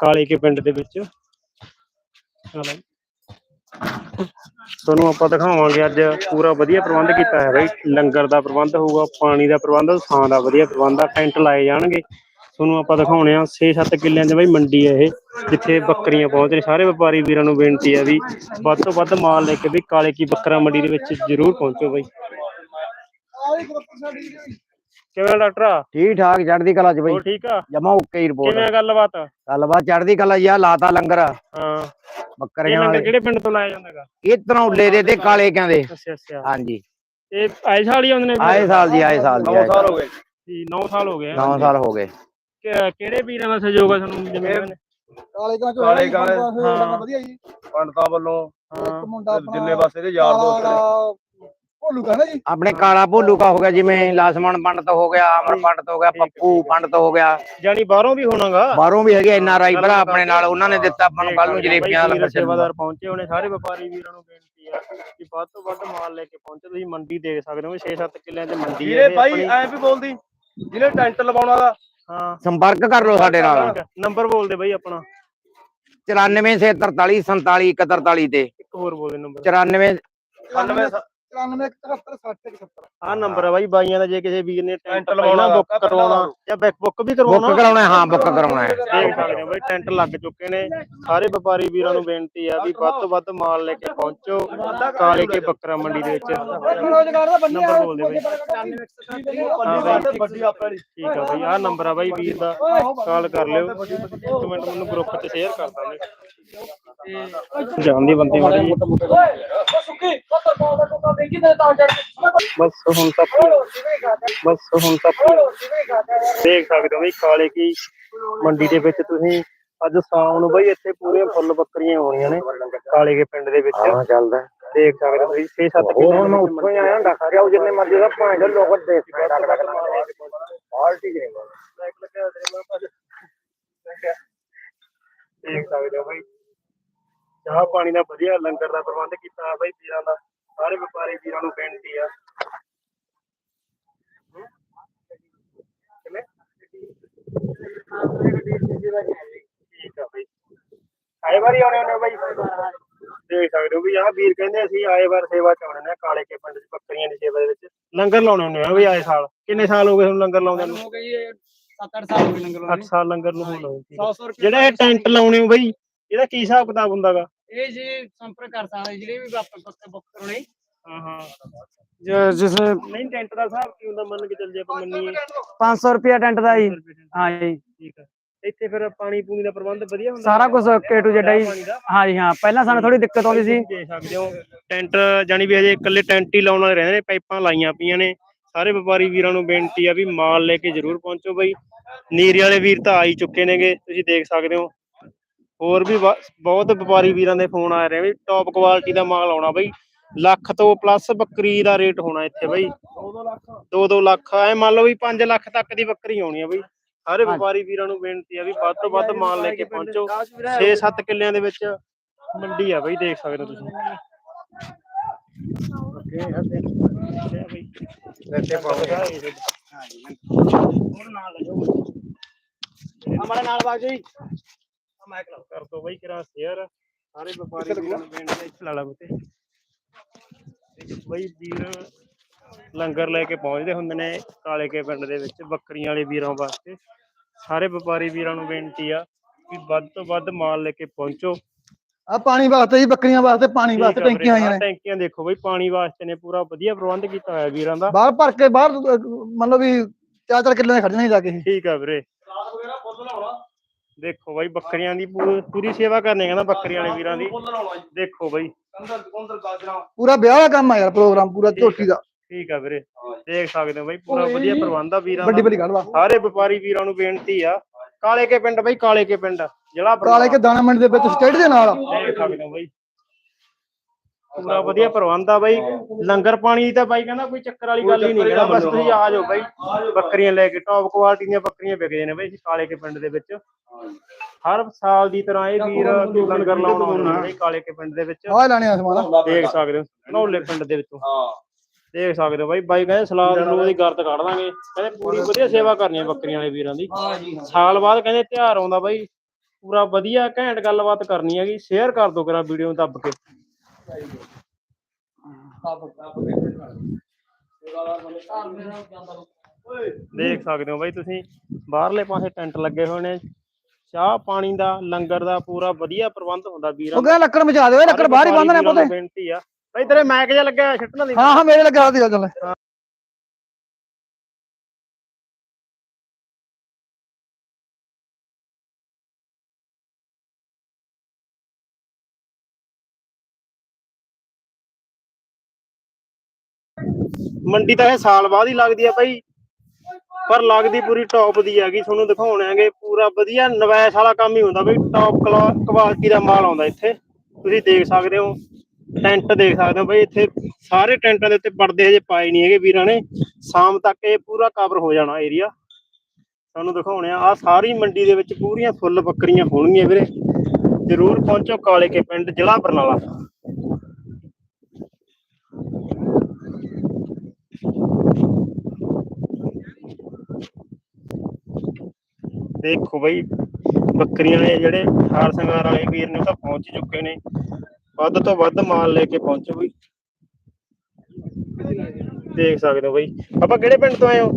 ਕਾਲੇ ਕੇ ਪਿੰਡ ਦੇ ਵਿੱਚ। ਚਲੋ। ਤੁਹਾਨੂੰ ਆਪਾਂ ਦਿਖਾਵਾਂਗੇ ਅੱਜ ਪੂਰਾ ਵਧੀਆ ਪ੍ਰਬੰਧ ਕੀਤਾ ਹੈ ਬਈ। ਲੰਗਰ ਦਾ ਪ੍ਰਬੰਧ ਹੋਊਗਾ, ਪਾਣੀ ਦਾ ਪ੍ਰਬੰਧ, ਥਾਂ ਦਾ ਵਧੀਆ ਪ੍ਰਬੰਧ ਆ ਟੈਂਟ ਲਾਏ ਜਾਣਗੇ। ਤੁਹਾਨੂੰ ਆਪਾਂ ਦਿਖਾਉਣੇ ਆ 6-7 ਕਿੱਲਿਆਂ ਦੇ ਬਈ ਮੰਡੀ ਹੈ ਇਹ, ਜਿੱਥੇ ਬੱਕਰੀਆਂ ਪਹੁੰਚ ਰਹੀ ਸਾਰੇ ਵਪਾਰੀ ਵੀਰਾਂ ਨੂੰ ਬੇਨਤੀ ਹੈ ਵੀ ਵੱਧ ਤੋਂ ਵੱਧ ਮਾਲ ਲੈ ਕੇ ਵੀ ਕਾਲੇ ਕੀ ਬੱਕਰਾ ਮੰਡੀ ਦੇ ਵਿੱਚ ਜ਼ਰੂਰ ਪਹੁੰਚੋ ਬਈ। ਕਿਵੇਂ ਆ ਡਾਕਟਰ? ਆ? ਠੀਕ ਠਾਕ ਚੜਦੀ ਕਲਾ ਚ ਬਈ। ਹੋਰ ਠੀਕ ਆ? ਜਮਾ ਓਕੇ ਹੀ ਰਿਪੋਰਟ ਕਿਵੇਂ ਆ ਗੱਲਬਾਤ? ਗੱਲਬਾਤ ਚੜਦੀ ਕਲਾ ਜੀ ਆ ਲਾਤਾ ਲੰਗਰ। ਹਾਂ। ਇਹ ਬੱਕਰੀਆਂ ਲੰਗਰ ਵਾਲੇ। ਕਿਹੜੇ ਪਿੰਡ ਤੋਂ ਲਾਇਆ ਜਾਂਦਾਗਾ? ਇਹ ਤਰੌਲੇ ਦੇ ਤੇ ਕਾਲੇ ਕਹਿੰਦੇ। ਅੱਛਾ ਅੱਛਾ। ਹਾਂਜੀ। ਇਹ ਆਏ ਸਾਲ ਹੀ ਆਉਂਦੇ ਨੇ ਆਏ ਸਾਲ ਜੀ ਆਏ ਸਾਲ ਜੀ ਆਏ ਸਾਲ ਹੋ ਗਏ। 9 ਸਾਲ ਹੋ ਗਏ ਆ। 9 ਸਾਲ ਹੋ ਗਏ। ਕਿ- ਕਿਹੜੇ ਵੀਰਾਂ ਦਾ ਸਹਿਯੋਗ ਆ ਤੁਹਾਨੂੰ ਜਿਵੇਂ ਕਹਿੰਦੇ ਨੇ? ਕਾਲੇ ਕਾਂ ਚੋਂ ਕਾਲੇ ਕਾਂ ਹਾਂ। ਵਧੀਆ ਜੀ। ਪੰਡਤਾਂ ਵੱਲੋਂ ਹਾਂ। ਇੱਕ ਮੁੰਡਾ ਆਪਣਾ ਜਿੰਨੇ ਪਾਸੇ ਦੇ ਯਾਰ ਦੋਸਤ ਨੇ। ਭੋਲੂ ਕਹਿੰਦਾ ਜੀ? ਆਪਣੇ ਕਾਲਾ ਭੋਲੂ ਕਾ ਹੋ ਗਿਆ ਜਿਵੇਂ ਲਾਸਮਣ ਪੰਡਤ ਹੋ ਗਿਆ ਅਮਰ ਪੰਡਤ ਹੋ ਗਿਆ ਪੱਪੂ ਪੰਡਤ ਹੋ ਗਿਆ। ਜਾਨੀ ਬਾਹਰੋਂ ਵੀ ਹੋਣਾਗਾ। ਬਾਹਰੋਂ ਵੀ ਹੈਗੇ ਐਨ ਆਰ ਆਈ ਭਰਾ ਆਪਣੇ ਨਾਲ ਉਹਨਾਂ ਨੇ ਦਿੱਤਾ ਆਪਾਂ ਨੂੰ ਕੱਲ ਨੂੰ ਜਲੇਬੀਆਂ ਦਾ ਸੇਵਾਦਾਰ ਪਹੁੰਚੇ ਹੋਣੇ ਸਾਰੇ ਵਪਾਰੀ ਵੀਰਾਂ ਨੂੰ ਬੇਨਤੀ ਆ ਕਿ ਵੱਧ ਤੋਂ ਵੱਧ ਮਾਲ ਲੈ ਕੇ ਪਹੁੰਚੋ ਤੁਸੀਂ ਮੰਡੀ ਦੇਖ ਸਕਦੇ ਹੋ 6-7 ਕਿੱਲਿਆਂ ਤੇ ਮੰਡੀ ਹੈ ਇਹ ਬਾਈ। ਐ ਵੀ ਬੋਲਦੀ ਜਿਹਨੇ ਟੈਂਟ ਲਵਾਉਣਾ ਦਾ ਹਾਂ। ਸੰਪਰਕ ਕਰ ਲਓ ਸਾਡੇ ਨਾਲ। ਨੰਬਰ ਬੋਲ ਦੇ ਬਾਈ ਆਪਣਾ। 9443 47 143 ਤੇ। ਇੱਕ ਹੋਰ ਬੋਲ ਦੇ ਨੰਬਰ। 94 98 94 71 60 71 ਆਹ ਨੰਬਰ ਆ ਬਾਈ ਬਾਈਆਂ ਦਾ ਜੇ ਕਿਸੇ ਵੀਰ ਨੇ ਟੈਂਟ ਲਵਾਉਣਾ ਬੁੱਕ ਕਰਵਾਉਣਾ ਜਾਂ ਬੈਕ ਬੁੱਕ ਵੀ ਕਰਵਾਉਣਾ। ਬੁੱਕ ਕਰਾਉਣਾ ਹੈ, ਬੁੱਕ ਕਰਾਉਣਾ ਹੈ। ਦੇਖ ਸਕਦੇ ਹੋ ਬਈ ਟੈਂਟ ਲੱਗ ਚੁੱਕੇ ਨੇ। ਸਾਰੇ ਵਪਾਰੀ ਵੀਰਾਂ ਨੂੰ ਬੇਨਤੀ ਆ ਵੀ ਵੱਧ ਤੋਂ ਵੱਧ ਮਾਲ ਲੈ ਕੇ ਪਹੁੰਚੋ ਕਾਲੇ ਕੇ ਬੱਕਰਾ ਮੰਡੀ ਦੇ ਵਿੱਚ। ਨੰਬਰ ਬੋਲ ਦੇ ਬਈ। ਵੱਡੀ ਵੱਡੀ ਆਪਣੀ ਠੀਕ ਆ ਬਈ ਆਹ ਨੰਬਰ ਆ ਬਾਈ ਵੀਰ ਦਾ। ਕਾਲ ਕਰ ਲਿਓ। ਇੱਕ ਮਿੰਟ ਮੈਨੂੰ ਗਰੁੱਪ 'ਚ ਸ਼ੇਅਰ ਕਰ ਦਾਂਗੇ। ਜਾਣਦੇ ਬੰਦੇ ਮਾੜੇ ਸੁੱਕੀ 70 ਪਾਉਂਦਾ ਟੋਕਾ ਤੇ ਤਾਂ ਬਸ ਹੁਣ ਤੱਕ ਬਸ ਹੁਣ ਤੱਕ ਦੇਖ ਸਕਦੇ ਹੋ ਕਾਲੇ ਕੀ ਮੰਡੀ ਦੇ ਵਿੱਚ ਤੁਸੀਂ ਅੱਜ ਸ਼ਾਮ ਨੂੰ ਬਈ ਇੱਥੇ ਪੂਰੇ ਫੁੱਲ ਬੱਕਰੀਆਂ ਹੋਣੀਆਂ ਨੇ ਕਾਲੇ ਕੇ ਪਿੰਡ ਦੇ ਵਿੱਚ। ਹਾਂ ਚੱਲਦਾ ਦੇਖ ਸਕਦੇ ਹੋ ਤੁਸੀਂ 6-7 ਹੋਰ ਹੁਣ ਮੈਂ ਉੱਥੋਂ ਹੀ ਆਇਆ ਡਾਕਾ ਰਿਹਾ ਜਿੰਨੇ ਮਰਜ਼ੀ ਦਾ ਭਾਂਡੇ ਲੋਕ ਦੇਖ ਕੇ ਡਾਕ ਡਾਕ ਪਾਰਟੀ ਕਰੇ ਦੇਖ ਸਕਦੇ ਹੋ ਬਈ ਚਾਹ ਪਾਣੀ ਦਾ ਵਧੀਆ ਲੰਗਰ ਦਾ ਪ੍ਰਬੰਧ ਕੀਤਾ ਬਈ ਵੀਰਾਂ ਦਾ ਸਾਰੇ ਵਪਾਰੀ ਵੀਰਾਂ ਨੂੰ ਬੇਨਤੀ ਆ ਕਿਵੇਂ ਠੀਕ ਆ ਬਈ ਆਏ ਵਾਰੀ ਆਉਣੇ ਨੇ ਬਈ ਦੇਖ ਸਕਦੇ ਹੋ ਵੀ ਆਹ ਵੀਰ ਕਹਿੰਦੇ ਅਸੀਂ ਆਏ ਵਾਰ ਸੇਵਾ ਚ ਆਉਣੇ ਨੇ ਕਾਲੇ ਕੇ ਪਿੰਡ ਚ ਬੱਕਰੀਆਂ ਦੀ ਸੇਵਾ ਦੇ ਵਿੱਚ। ਲੰਗਰ ਲਾਉਣੇ ਹੁੰਦੇ ਆ ਬਈ ਆਏ ਸਾਲ। ਕਿੰਨੇ ਸਾਲ ਹੋ ਗਏ ਹੁਣ ਲੰਗਰ ਲਾਉਂਦੇ ਨੂੰ? ਹੋ ਗਈ 7-8 ਸਾਲ ਹੋ ਗਏ ਲੰਗਰ 8 ਸਾਲ ਲੰਗਰ ਨੂੰ ਹੁਣ ਲਾਉਂਦੇ 100 100 ਰੁਪਏ ਜਿਹੜਾ ਇਹ ਟੈਂਟ ਲਾਉਣੇ ਹੋ ਬਈ ਇਹਦਾ ਕੀ ਹਿਸਾਬ ਕਿਤਾਬ ਹੁੰਦਾਗਾ? ਇਹ ਜੀ ਸੰਪਰਕ ਕਰ ਸਕਦੇ ਜਿਹੜੇ ਵੀ ਬੱਕ ਬੱਕ ਬੁੱਕ ਕਰਾਉਣੇ। ਹਾਂ ਹਾਂ। ਜਿਸ ਨਹੀਂ ਟੈਂਟ ਦਾ ਹਿਸਾਬ ਕੀ ਹੁੰਦਾ? ਮੰਨ ਕੇ ਚੱਲ ਜੇ ਆਪਾਂ ਮੰਨੀਏ। 500 ਰੁਪਏ ਟੈਂਟ ਦਾ ਜੀ। ਹਾਂ ਹਾਂ ਜੀ। ਠੀਕ ਆ। ਇੱਥੇ ਫਿਰ ਪਾਣੀ ਪੂਣੀ ਦਾ ਪ੍ਰਬੰਧ ਵਧੀਆ ਹੁੰਦਾ ਸਾਰਾ ਕੁਝ ਕੇ ਟੂ ਜੈਡ ਜੀ ਦਾ? ਹਾਂ ਪਹਿਲਾਂ ਸਾਨੂੰ ਥੋੜੀ ਦਿੱਕਤ ਆਉਂਦੀ ਸੀ। ਦੇਖ ਸਕਦੇ ਹੋ ਟੈਂਟ ਜਾਨੀ ਵੀ ਹਜੇ ਇਕੱਲੇ ਟੈਂਟ ਹੀ ਲਾਉਣ ਵਾਲੇ ਰਹਿੰਦੇ ਨੇ ਪਾਈਪਾਂ ਲਾਈਆਂ ਪਈਆਂ ਨੇ। ਸਾਰੇ ਵਪਾਰੀ ਵੀਰਾਂ ਨੂੰ ਬੇਨਤੀ ਆ ਵੀ ਮਾਲ ਲੈ ਕੇ ਜ਼ਰੂਰ ਪਹੁੰਚੋ ਬਈ। ਨੀਰੇ ਵਾਲੇ ਵੀਰ ਤਾਂ ਆ ਹੀ ਚੁੱਕੇ ਨੇਗੇ ਤੁਸੀਂ ਦੇਖ ਸਕਦੇ ਹੋ। ਹੋਰ ਵੀ ਬਹੁਤ ਵਪਾਰੀ ਵੀਰਾਂ ਦੇ ਫੋਨ ਆ ਰਹੇ ਵੀ ਟੌਪ ਕੁਆਲਿਟੀ ਦਾ ਮਾਲ ਆਉਣਾ ਬਈ। ਲੱਖ ਤੋਂ ਪਲੱਸ ਬੱਕਰੀ ਦਾ ਰੇਟ ਹੋਣਾ ਇੱਥੇ ਬਈ। 2-2 ਲੱਖ ਐ ਮੰਨ ਲਓ ਵੀ 5 ਲੱਖ ਤੱਕ ਦੀ ਬੱਕਰੀ ਆਉਣੀ ਆ ਬਈ। ਸਾਰੇ ਵਪਾਰੀ ਵੀਰਾਂ ਨੂੰ ਬੇਨਤੀ ਆ ਵੀ ਵੱਧ ਤੋਂ ਵੱਧ ਮਾਲ ਲੈ ਕੇ ਪਹੁੰਚੋ। 6-7 ਕਿੱਲਿਆਂ ਦੇ ਵਿੱਚ ਮੰਡੀ ਆ ਬਈ ਦੇਖ ਸਕਦੇ ਹੋ ਤੁਸੀਂ। ਹਮਾਰੇ ਨਾਲ ਬਾਗ ਜੀ। ਮਾਈਕ ਲਾ ਕਰ ਦੋ ਬਈ ਕਿਰਾ ਸ਼ੇਅਰ ਸਾਰੇ ਵਪਾਰੀ ਵੀਰਾਂ ਨੂੰ ਬੇਨਤੀ ਇੱਥੇ ਲਾ ਲਾ ਬਤੇ। ਬਈ ਵੀਰ ਲੰਗਰ ਲੈ ਕੇ ਪਹੁੰਚਦੇ ਹੁੰਦੇ ਨੇ ਕਾਲੇ ਕੇ ਪਿੰਡ ਦੇ ਵਿੱਚ ਬੱਕਰੀਆਂ ਵਾਲੇ ਵੀਰਾਂ ਵਾਸਤੇ। ਸਾਰੇ ਵਪਾਰੀ ਵੀਰਾਂ ਨੂੰ ਬੇਨਤੀ ਆ ਕਿ ਵੱਧ ਤੋਂ ਵੱਧ ਮਾਲ ਲੈ ਕੇ ਪਹੁੰਚੋ। ਆ ਪਾਣੀ ਵਾਸਤੇ ਜੀ ਬੱਕਰੀਆਂ ਵਾਸਤੇ ਪਾਣੀ ਵਾਸਤੇ ਟੈਂਕੀਆਂ ਆਈਆਂ ਨੇ। ਟੈਂਕੀਆਂ ਦੇਖੋ ਬਈ ਪਾਣੀ ਵਾਸਤੇ ਨੇ ਪੂਰਾ ਵਧੀਆ ਪ੍ਰਬੰਧ ਕੀਤਾ ਹੋਇਆ ਵੀਰਾਂ ਦਾ। ਬਾਹਰ ਭਰ ਕੇ ਬਾਹਰ ਮੰਨ ਲਓ ਵੀ ਚਾਰ ਚਾਰ ਕਿੱਲੇ ਖੜਨਾ ਹੀ ਜਾ ਕੇ। ਠੀਕ ਆ ਵੀਰੇ। ਦੇਖੋ ਬਾਈ ਬੱਕਰੀਆਂ ਦੀ ਪੂਰੀ ਸੇਵਾ ਕਰਨੀ ਕਹਿੰਦਾ ਬੱਕਰੀਆਂ ਵਾਲੇ ਵੀਰਾਂ ਦੀ। ਦੇਖੋ ਬਾਈ। ਪੂਰਾ ਵਿਆਹ ਦਾ ਕੰਮ ਆ ਯਾਰ ਪ੍ਰੋਗਰਾਮ ਪੂਰਾ ਝੋਟੀ ਦਾ। ਠੀਕ ਆ ਵੀਰੇ ਦੇਖ ਸਕਦੇ ਹੋ ਬਾਈ ਪੂਰਾ ਵਧੀਆ ਪ੍ਰਬੰਧ ਆ ਵੀਰਾਂ ਵੱਡੀ ਦਾ। ਵੱਡੀ ਗੱਲ ਵਾ। ਸਾਰੇ ਵਪਾਰੀ ਵੀਰਾਂ ਨੂੰ ਬੇਨਤੀ ਆ ਕਾਲੇ ਕੇ ਪਿੰਡ ਬਾਈ ਕਾਲੇ ਕੇ ਪਿੰਡ ਜਿਹੜਾ ਕਾਲੇ ਕੇ ਦਾਣਾ ਮੰਡੀ ਦੇ ਵਿੱਚ ਸਟੇਟ ਦੇ ਨਾਲ। ਦੇਖ ਸਕਦੇ ਹੋ ਬਾਈ। ਪੂਰਾ ਵਧੀਆ ਪ੍ਰਬੰਧ ਆ ਬਾਈ। ਲੰਗਰ ਪਾਣੀ ਤਾਂ ਬਾਈ ਕਹਿੰਦਾ ਕੋਈ ਚੱਕਰ ਵਾਲੀ ਗੱਲ ਹੀ ਨਹੀਂ ਕਹਿੰਦਾ ਬਸ ਤੁਸੀਂ ਆ ਜਾਓ ਬਾਈ। ਬੱਕਰੀਆਂ ਲੈ ਕੇ ਟੌਪ ਕੁਆਲਿਟੀ ਦੀਆਂ ਬੱਕਰੀਆਂ ਵਿਕਦੇ ਨੇ ਬਾਈ ਕਾਲੇ ਕੇ ਪਿੰਡ ਦੇ ਵਿੱਚ। ਹਰ ਸਾਲ ਦੀ ਤਰ੍ਹਾਂ ਇਹ ਵੀਰ ਲੰਗਰ ਲਾਉਣ ਆਉਂਦੇ ਨੇ ਬਾਈ ਕਾਲੇ ਕੇ ਪਿੰਡ ਦੇ ਵਿੱਚ। ਆਹ ਲੈਣੇ ਆ ਸਮਾਨ। ਦੇਖ ਸਕਦੇ ਹੋ ਨੌਲੇ ਪਿੰਡ ਦੇ ਵਿੱਚੋਂ। ਦੇਖ ਸਕਦੇ ਹੋ ਬਾਈ ਬਾਈ ਕਹਿੰਦੇ ਸਲਾਦ ਨੂੰ ਦੀ ਗਰਦ ਕੱਢ ਦਾਂਗੇ। ਕਹਿੰਦੇ ਪੂਰੀ ਵਧੀਆ ਸੇਵਾ ਕਰਨੀ ਆ ਬੱਕਰੀਆਂ ਵਾਲੇ ਵੀਰਾਂ ਦੀ। ਸਾਲ ਬਾਅਦ ਕਹਿੰਦੇ ਤਿਉਹਾਰ ਆਉਂਦਾ ਬਾਈ। ਪੂਰਾ ਵਧੀਆ ਘੈਂਟ ਗੱਲਬਾਤ ਕਰਨੀ ਹੈਗੀ। ਸ਼ੇਅਰ ਕਰ ਦਿਓ ਕਰਾ ਵੀਡੀਓ ਨੂੰ ਦੱਬ ਕੇ। ਦੇਖ ਸਕਦੇ ਹੋ ਬਾਈ ਤੁਸੀਂ। ਬਾਹਰਲੇ ਪਾਸੇ ਟੈਂਟ ਲੱਗੇ ਹੋਏ ਨੇ। ਚਾਹ ਪਾਣੀ ਦਾ ਲੰਗਰ ਦਾ ਪੂਰਾ ਵਧੀਆ ਪ੍ਰਬੰਧ ਹੁੰਦਾ ਵੀਰਾਂ ਉਹ ਲੱਕੜ ਮਚਾ ਦਿਓ ਲੱਕੜ ਬਾਹਰ ਹੀ ਨੂੰ ਪਤੇ। ਬੇਨਤੀ ਆ। ਬਾਈ ਤੇਰੇ ਮੈਕ ਜਿਹਾ ਲੱਗਿਆ ਛੱਟਣ ਦੀ ਹਾਂ ਹਾਂ ਮੇਰੇ ਲੱਗਾ ਦੀ ਚੱਲ ਮੰਡੀ ਤਾਂ ਇਹ ਸਾਲ ਬਾਅਦ ਹੀ ਲੱਗਦੀ ਆ ਬਾਈ ਪਰ ਲੱਗਦੀ ਪੂਰੀ ਟੌਪ ਦੀ ਹੈਗੀ ਤੁਹਾਨੂੰ ਦਿਖਾਉਣਾਂਗੇ ਪੂਰਾ ਵਧੀਆ ਨਵੈਸ ਵਾਲਾ ਕੰਮ ਹੀ ਹੁੰਦਾ ਬਈ ਟੌਪ ਕੁਆਲਿਟੀ ਦਾ ਮਾਲ ਆਉਂਦਾ ਇੱਥੇ। ਤੁਸੀਂ ਦੇਖ ਸਕਦੇ ਹੋ। ਟੈਂਟ ਦੇਖ ਸਕਦੇ ਹੋ ਬਈ, ਇੱਥੇ ਸਾਰੇ ਟੈਂਟਾਂ ਦੇ ਉੱਤੇ ਪਰਦੇ ਹਜੇ ਪਾਏ ਨਹੀਂ ਹੈਗੇ ਵੀਰਾਂ ਨੇ। ਸ਼ਾਮ ਤੱਕ ਇਹ ਪੂਰਾ ਕਵਰ ਹੋ ਜਾਣਾ ਏਰੀਆ ਤੁਹਾਨੂੰ ਦਿਖਾਉਣੇ ਆ, ਆਹ ਸਾਰੀ ਮੰਡੀ ਦੇ ਵਿੱਚ ਪੂਰੀਆਂ ਫੁੱਲ ਬੱਕਰੀਆਂ ਹੋਣਗੀਆਂ ਵੀਰੇ। ਜ਼ਰੂਰ ਪਹੁੰਚੋ ਕਾਲੇ ਕੇ ਪਿੰਡ, ਜ਼ਿਲ੍ਹਾ ਬਰਨਾਲਾ। ਦੇਖੋ ਬਈ, ਬੱਕਰੀਆਂ ਨੇ ਜਿਹੜੇ ਹਾਰ ਸੰਗਾਰ ਵਾਲੇ ਵੀਰ ਨੇ ਉਹ ਤਾਂ ਪਹੁੰਚ ਚੁੱਕੇ ਨੇ। ਵੱਧ ਤੋਂ ਵੱਧ ਮਾਲ ਲੈ ਕੇ ਪਹੁੰਚੋ ਬਈ। ਦੇਖ ਸਕਦੇ ਹੋ ਬਈ। ਆਪਾਂ ਕਿਹੜੇ ਪਿੰਡ ਤੋਂ ਆਏ ਹੋ?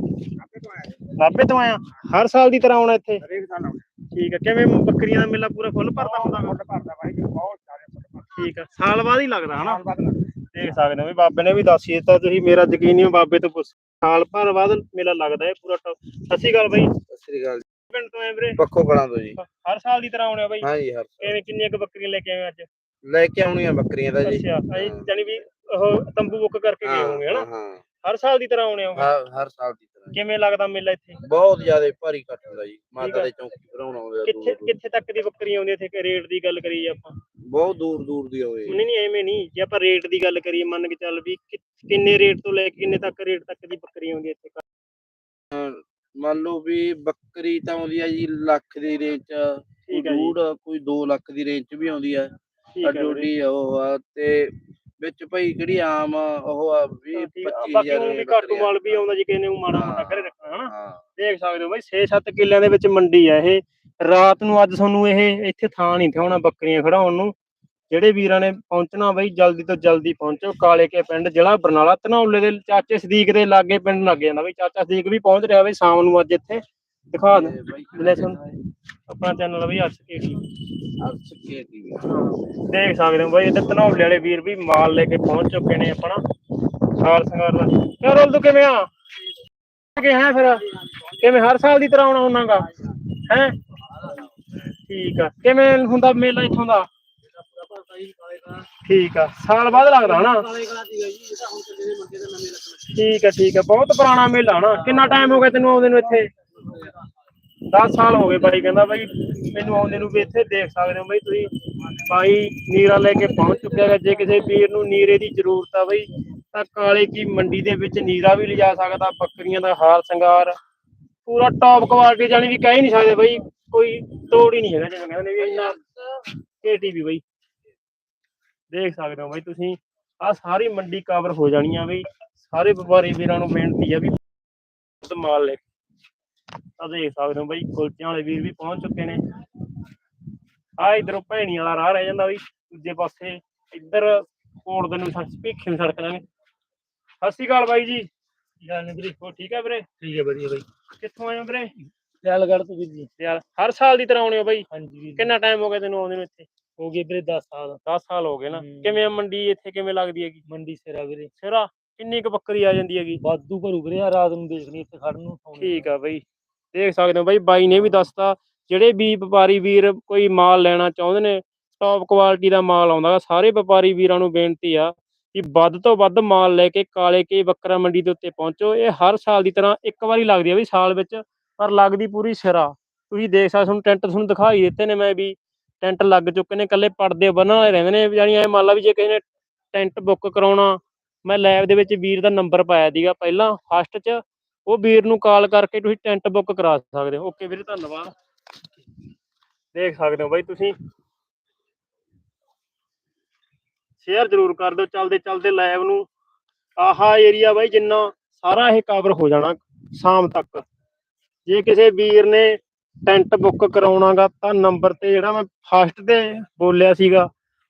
ਨਾਭੇ ਤੋਂ ਆਇਆ ਹਰ ਸਾਲ ਦੀ ਤਰ੍ਹਾਂ ਆਉਣਾ ਇੱਥੇ? ਹਰੇਕ ਸਾਲ ਆਉਂਦੇ ਠੀਕ ਹੈ ਕਿਵੇਂ ਬੱਕਰੀਆਂ ਦਾ ਮੇਲਾ ਪੂਰਾ ਫੁੱਲ ਭਰਦਾ ਹੁੰਦਾ? ਮੁੱਢ ਭਰਦਾ ਬਾਈ ਜੀ ਬਹੁਤ ਸਾਰੇ ਠੀਕ ਹੈ ਸਾਲ ਬਾਅਦ ਹੀ ਲੱਗਦਾ ਹਨਾ? ਸਾਲ ਬਾਅਦ ਲੱਗਦਾ। ਦੇਖ ਸਕਦੇ ਹੋ ਵੀ ਬਾਬੇ ਨੇ ਵੀ ਦੱਸੀ ਦਿੱਤਾ ਤੁਸੀਂ ਮੇਰਾ ਯਕੀਨ ਨਹੀਂ ਬਾਬੇ ਤੋਂ ਪੁੱਛ। ਸਾਲ ਭਰ ਬਾਅਦ ਮੇਲਾ ਲੱਗਦਾ ਹੈ ਪੂਰਾ ਟੌਪ ਸਤਿ ਸ਼੍ਰੀ ਅਕਾਲ ਬਾਈ। ਸਤਿ ਸ੍ਰੀ ਅਕਾਲ ਜੀ। ਪਿੰਡ ਤੋਂ ਆਏ ਵੀਰੇ? ਪੱਖੋ ਕਲਾਂ ਤੋਂ ਜੀ। ਹਰ ਸਾਲ ਦੀ ਤਰ੍ਹਾਂ ਆਉਣੇ ਆ ਬਾਈ। ਹਾਂ ਜੀ ਹਰ ਕਿਵੇਂ ਕਿੰਨੀਆਂ ਕੁ ਬੱਕਰੀਆਂ ਲੈ ਕੇ ਆਏ ਅੱਜ? ਲੈ ਕੇ ਆਉਣੀਆਂ ਬੱਕਰੀਆਂ ਦਾ ਜੀ। ਅੱਛਾ ਅਸੀਂ ਜਾਨੀ ਵੀ ਉਹ ਤੰਬੂ ਬੁੱਕ ਕਰਕੇ ਗਏ ਹੋਗੇ ਹਨਾ? ਹਾਂ ਹਰ ਸਾਲ ਦੀ ਤਰ੍ਹਾਂ ਆਉਣੇ ਹੋ ਹਰ ਹਰ ਸਾਲ ਦੀ ਤਰ੍ਹਾਂ ਜੀ। ਕਿਵੇਂ ਲੱਗਦਾ ਮੇਲਾ ਇੱਥੇ? ਬਹੁਤ ਜ਼ਿਆਦਾ ਭਾਰੀ ਇਕੱਠ ਹੁੰਦਾ ਜੀ। ਮਾਤਾ। ਦੇ ਚੌਂਕੀ ਭਰਾਉਣ ਆਉਂਦੇ ਆ ਕਿੱਥੇ ਦੂਰ। ਦੂਰ। ਕਿੱਥੇ ਤੱਕ ਦੀ ਬੱਕਰੀਆਂ ਆਉਂਦੀਆਂ ਇੱਥੇ? ਰੇਟ ਦੀ ਗੱਲ ਕਰੀਏ ਆਪਾਂ। ਬਹੁਤ ਦੂਰ ਦੂਰ ਦੀ ਹੋਵੇ ਨਹੀਂ ਨਹੀਂ ਐਵੇਂ ਨਹੀਂ। ਜੇ ਆਪਾਂ ਰੇਟ ਦੀ ਗੱਲ ਕਰੀਏ ਮੰਨ ਕੇ ਚੱਲ ਵੀ ਕਿ- ਕਿੰਨੇ ਰੇਟ ਤੋਂ ਲੈ ਕੇ ਕਿੰਨੇ ਤੱਕ ਰੇਟ ਤੱਕ ਦੀ ਬੱਕਰੀ ਆਉਂਦੀ ਹੈ ਇੱਥੇ ਮੰਨ ਲਓ ਵੀ ਬੱਕਰੀ ਤਾਂ ਆਉਂਦੀ ਆ ਜੀ ਲੱਖ ਦੀ ਰੇਂਜ ਚ। ਠੀਕ ਹੈ ਜੀ। ਕੋਈ 2 ਲੱਖ ਦੀ ਰੇਂਜ ਚ ਵੀ ਆਉਂਦੀ ਆ ਅਡੋਡੀ ਉਹ ਆ ਤੇ ਵਿੱਚ ਭਾਈ ਕਿਹੜੀ ਆਮ ਉਹ ਆ 20 ਠੀਕ ਆ, 25 ਬਾਕੀ ਹਜ਼ਾਰ ਉਹ ਵੀ ਘੱਟ। ਮਾਲ ਵੀ ਆਉਂਦਾ ਜੀ ਕਿਸੇ ਨੇ ਮਾੜਾ ਮੋਟਾ। ਘਰੇ ਰੱਖਣਾ ਹਨਾ? ਦੇਖ ਸਕਦੇ ਹੋ ਬਾਈ 6-7 ਕਿੱਲਿਆਂ ਦੇ ਵਿੱਚ ਮੰਡੀ ਆ ਇਹ। ਰਾਤ ਨੂੰ ਅੱਜ ਤੁਹਾਨੂੰ ਇਹ ਇੱਥੇ ਥਾਂ ਨਹੀਂ ਥਾਉਣਾ ਬੱਕਰੀਆਂ ਖੜਾਉਣ ਨੂੰ। ਜਿਹੜੇ ਵੀਰਾਂ ਨੇ ਪਹੁੰਚਣਾ ਬਾਈ ਜਲਦੀ ਤੋਂ ਜਲਦੀ ਪਹੁੰਚੋ। ਕਾਲੇ ਕੇ ਪਿੰਡ ਜ਼ਿਲ੍ਹਾ ਬਰਨਾਲਾ ਧਨੌਲੇ ਦੇ ਚਾਚੇ ਸਦੀਕ ਦੇ ਲਾਗੇ ਪਿੰਡ ਲੱਗ ਜਾਂਦਾ ਬਈ। ਚਾਚਾ ਸਦੀਕ ਵੀ ਪਹੁੰਚ ਰਿਹਾ ਬਈ ਸ਼ਾਮ ਨੂੰ ਅੱਜ ਇੱਥੇ। ਦਿਖਾ ਦੇ ਸੁਣ ਆਪਣਾ ਚੈਨਲ ਬਈ ਅੱਜ ਕੇ ਅਰਸ਼ ਕੇ ਦੇਖ ਸਕਦੇ ਹੋ ਬਾਈ ਇੱਧਰ ਧਨੌਲੇ ਵਾਲੇ ਵੀਰ ਵੀ ਮਾਲ ਲੈ ਕੇ ਪਹੁੰਚ ਚੁੱਕੇ ਨੇ ਆਪਣਾ। ਸਾਲ ਸੰਗਾਰ ਦਾ। ਕਿਉਂ ਰੋਲ ਤੂੰ ਕਿਵੇਂ ਆ? ਕਿ ਹੈ ਫਿਰ? ਕਿਵੇਂ ਹਰ ਸਾਲ ਦੀ ਤਰ੍ਹਾਂ ਆਉਣਾ ਹੁੰਨਾਗਾ? ਹੈ? ਠੀਕ ਆ। ਕਿਵੇਂ ਹੁੰਦਾ ਮੇਲਾ ਇੱਥੋਂ ਦਾ? ਠੀਕ ਆ। ਸਾਲ ਬਾਅਦ ਲੱਗਦਾ ਹਨਾ? ਠੀਕ ਆ ਠੀਕ ਆ। ਬਹੁਤ ਪੁਰਾਣਾ ਮੇਲਾ ਹਨਾ? ਕਿੰਨਾ ਟਾਈਮ ਹੋ ਗਿਆ ਤੈਨੂੰ ਆਉਂਦੇ ਨੂੰ ਇੱਥੇ? 10 ਸਾਲ ਹੋ ਗਏ ਬਾਈ ਕਹਿੰਦਾ ਬਾਈ, ਮੈਨੂੰ ਆਉਂਦੇ ਨੂੰ ਵੀ ਇੱਥੇ ਦੇਖ ਸਕਦੇ ਹੋ ਬਾਈ ਤੁਸੀਂ। ਬਾਈ ਨੀਰਾ ਲੈ ਕੇ ਪਹੁੰਚ ਚੁੱਕਿਆ ਹੈ ਜੇ ਕਿਸੇ ਵੀਰ ਨੂੰ ਨੀਰੇ ਦੀ ਜ਼ਰੂਰਤ ਆ ਬਾਈ, ਤਾਂ ਕਾਲੇ ਕੀ ਮੰਡੀ ਦੇ ਵਿੱਚ ਨੀਰਾ ਵੀ ਲਿਜਾ ਸਕਦਾ, ਬੱਕਰੀਆਂ ਦਾ ਹਾਰ ਸ਼ਿੰਗਾਰ। ਪੂਰਾ ਟੌਪ ਕੁਆਲਿਟੀ ਜਾਨੀ ਵੀ ਕਹਿ ਨਹੀਂ ਸਕਦੇ ਬਾਈ, ਕੋਈ ਤੋੜ ਹੀ ਨਹੀਂ ਹੈਗਾ ਜਿਵੇਂ ਕਹਿੰਦੇ ਵੀ ਇੰਨਾ ਕੇਟੀਵੀ ਬਾਈ। ਦੇਖ ਸਕਦੇ ਹੋ ਬਾਈ ਤੁਸੀਂ ਆ ਸਾਰੀ ਮੰਡੀ ਕਵਰ ਹੋ ਜਾਣੀ ਆ ਬਈ। ਸਾਰੇ ਵਪਾਰੀ ਵੀਰਾਂ ਨੂੰ ਬੇਨਤੀ ਆ ਵੀ ਮਾਲ ਲੈ ਆ ਦੇਖ ਸਕਦੇ ਹੋ ਬਾਈ ਕੁਲਚਿਆਂ ਵਾਲੇ ਵੀਰ ਵੀ ਪਹੁੰਚ ਚੁੱਕੇ ਨੇ। ਆ ਇਧਰੋਂ ਭੈਣੀ ਵਾਲਾ ਰਾਹ ਰਹਿ ਜਾਂਦਾ ਬਈ ਦੂਜੇ ਪਾਸੇ ਇੱਧਰ ਕੋੜ ਦੇ ਨੂੰ ਭੀਖੇ ਨੂੰ ਸੜਕ ਲਾਂਗੇ। ਸਤਿ ਸ਼੍ਰੀ ਅਕਾਲ ਬਾਈ ਜੀ। ਯਾਰ ਨੇ ਵੀਰੇ ਹੋ ਠੀਕ ਹੈ ਵੀਰੇ? ਠੀਕ ਹੈ ਵਧੀਆ ਬਾਈ। ਕਿੱਥੋਂ ਆਏ ਹੋ ਵੀਰੇ? ਸਿਆਲਗੜ੍ਹ ਤੋਂ ਵੀਰ ਜੀ। ਯਾਰ ਹਰ ਸਾਲ ਦੀ ਤਰ੍ਹਾਂ ਆਉਣੇ ਹੋ ਬਾਈ। ਹਾਂਜੀ ਵੀਰ। ਕਿੰਨਾ ਟਾਈਮ ਹੋ ਗਿਆ ਤੈਨੂੰ ਆਉਂਦੇ ਨੂੰ ਇੱਥੇ? ਹੋ ਗਏ ਵੀਰੇ 10 ਸਾਲ। 10 ਸਾਲ ਹੋ ਗਏ ਨਾ। ਕਿਵੇਂ ਆ ਮੰਡੀ ਇੱਥੇ ਕਿਵੇਂ ਲੱਗਦੀ ਹੈਗੀ? ਮੰਡੀ ਸਿਰਾ ਵੀਰੇ। ਸਿਰਾ ਕਿੰਨੀ ਕੁ ਬੱਕਰੀ ਆ ਜਾਂਦੀ ਹੈਗੀ? ਵਾਧੂ ਘਰੂ ਵੀਰੇ ਆ ਰਾਤ ਨੂੰ ਦੇਖਣੀ ਇੱਥੇ ਖੜਨ ਨੂੰ। ਠੀਕ ਆ ਬਈ। ਦੇਖ ਸਕਦੇ ਹੋ ਬਾਈ ਬਾਈ ਨੇ ਵੀ ਦੱਸਤਾ, ਜਿਹੜੇ ਵੀ ਵਪਾਰੀ ਵੀਰ ਕੋਈ ਮਾਲ ਲੈਣਾ ਚਾਹੁੰਦੇ ਨੇ ਟੌਪ ਕੁਆਲਿਟੀ ਦਾ ਮਾਲ ਆਉਂਦਾ ਸਾਰੇ ਵਪਾਰੀ ਵੀਰਾਂ ਨੂੰ ਬੇਨਤੀ ਆ ਕਿ ਵੱਧ ਤੋਂ ਵੱਧ ਮਾਲ ਲੈ ਕੇ ਕਾਲੇ ਕੇ ਬੱਕਰਾ ਮੰਡੀ ਦੇ ਉੱਤੇ ਪਹੁੰਚੋ। ਇਹ ਹਰ ਸਾਲ ਦੀ ਤਰ੍ਹਾਂ ਇੱਕ ਵਾਰੀ ਲੱਗਦੀ ਆ ਵੀ ਸਾਲ ਵਿੱਚ, ਪਰ ਲੱਗਦੀ ਪੂਰੀ ਸਿਰਾ। ਤੁਸੀਂ ਦੇਖ ਸਕਦੇ ਤੁਹਾਨੂੰ ਟੈਂਟ ਤੁਹਾਨੂੰ ਦਿਖਾਈ ਦਿੱਤੇ ਨੇ ਮੈਂ ਵੀ। ਟੈਂਟ ਲੱਗ ਚੁੱਕੇ ਨੇ, ਇਕੱਲੇ ਪਰਦੇ ਬੰਨ੍ਹਣ ਵਾਲੇ ਰਹਿੰਦੇ ਨੇ ਜਾਨੀ ਐ ਮੰਨ ਲਾ ਵੀ ਜੇ ਕਿਸੇ ਨੇ ਟੈਂਟ ਬੁੱਕ ਕਰਾਉਣਾ, ਮੈਂ ਲੈਬ ਦੇ ਵਿੱਚ ਵੀਰ ਦਾ ਨੰਬਰ ਪਾਇਆ ਸੀਗਾ ਪਹਿਲਾਂ ਫਸਟ 'ਚ। ਉਹ ਵੀਰ ਨੂੰ ਕਾਲ ਕਰਕੇ ਤੁਸੀਂ ਟੈਂਟ ਬੁੱਕ ਕਰਾ ਸਕਦੇ ਹੋ। ਓਕੇ ਵੀਰੇ, ਧੰਨਵਾਦ। ਦੇਖ ਸਕਦੇ ਹੋ ਬਾਈ ਤੁਸੀਂ। ਸ਼ੇਅਰ ਜ਼ਰੂਰ ਕਰ ਦਿਓ ਚੱਲਦੇ ਚਲਦੇ ਲਾਈਵ ਨੂੰ। ਆਹਾ ਏਰੀਆ ਬਾਈ ਜਿੰਨਾ ਸਾਰਾ ਇਹ ਕਵਰ ਹੋ ਜਾਣਾ ਸ਼ਾਮ ਤੱਕ। ਜੇ ਕਿਸੇ ਵੀਰ ਨੇ ਟੈਂਟ ਬੁੱਕ ਕਰਾਉਣਾਗਾ ਤਾਂ ਨੰਬਰ ਤੇ ਜਿਹੜਾ ਮੈਂ ਫਸਟ ਤੇ ਬੋਲਿਆ ਸੀਗਾ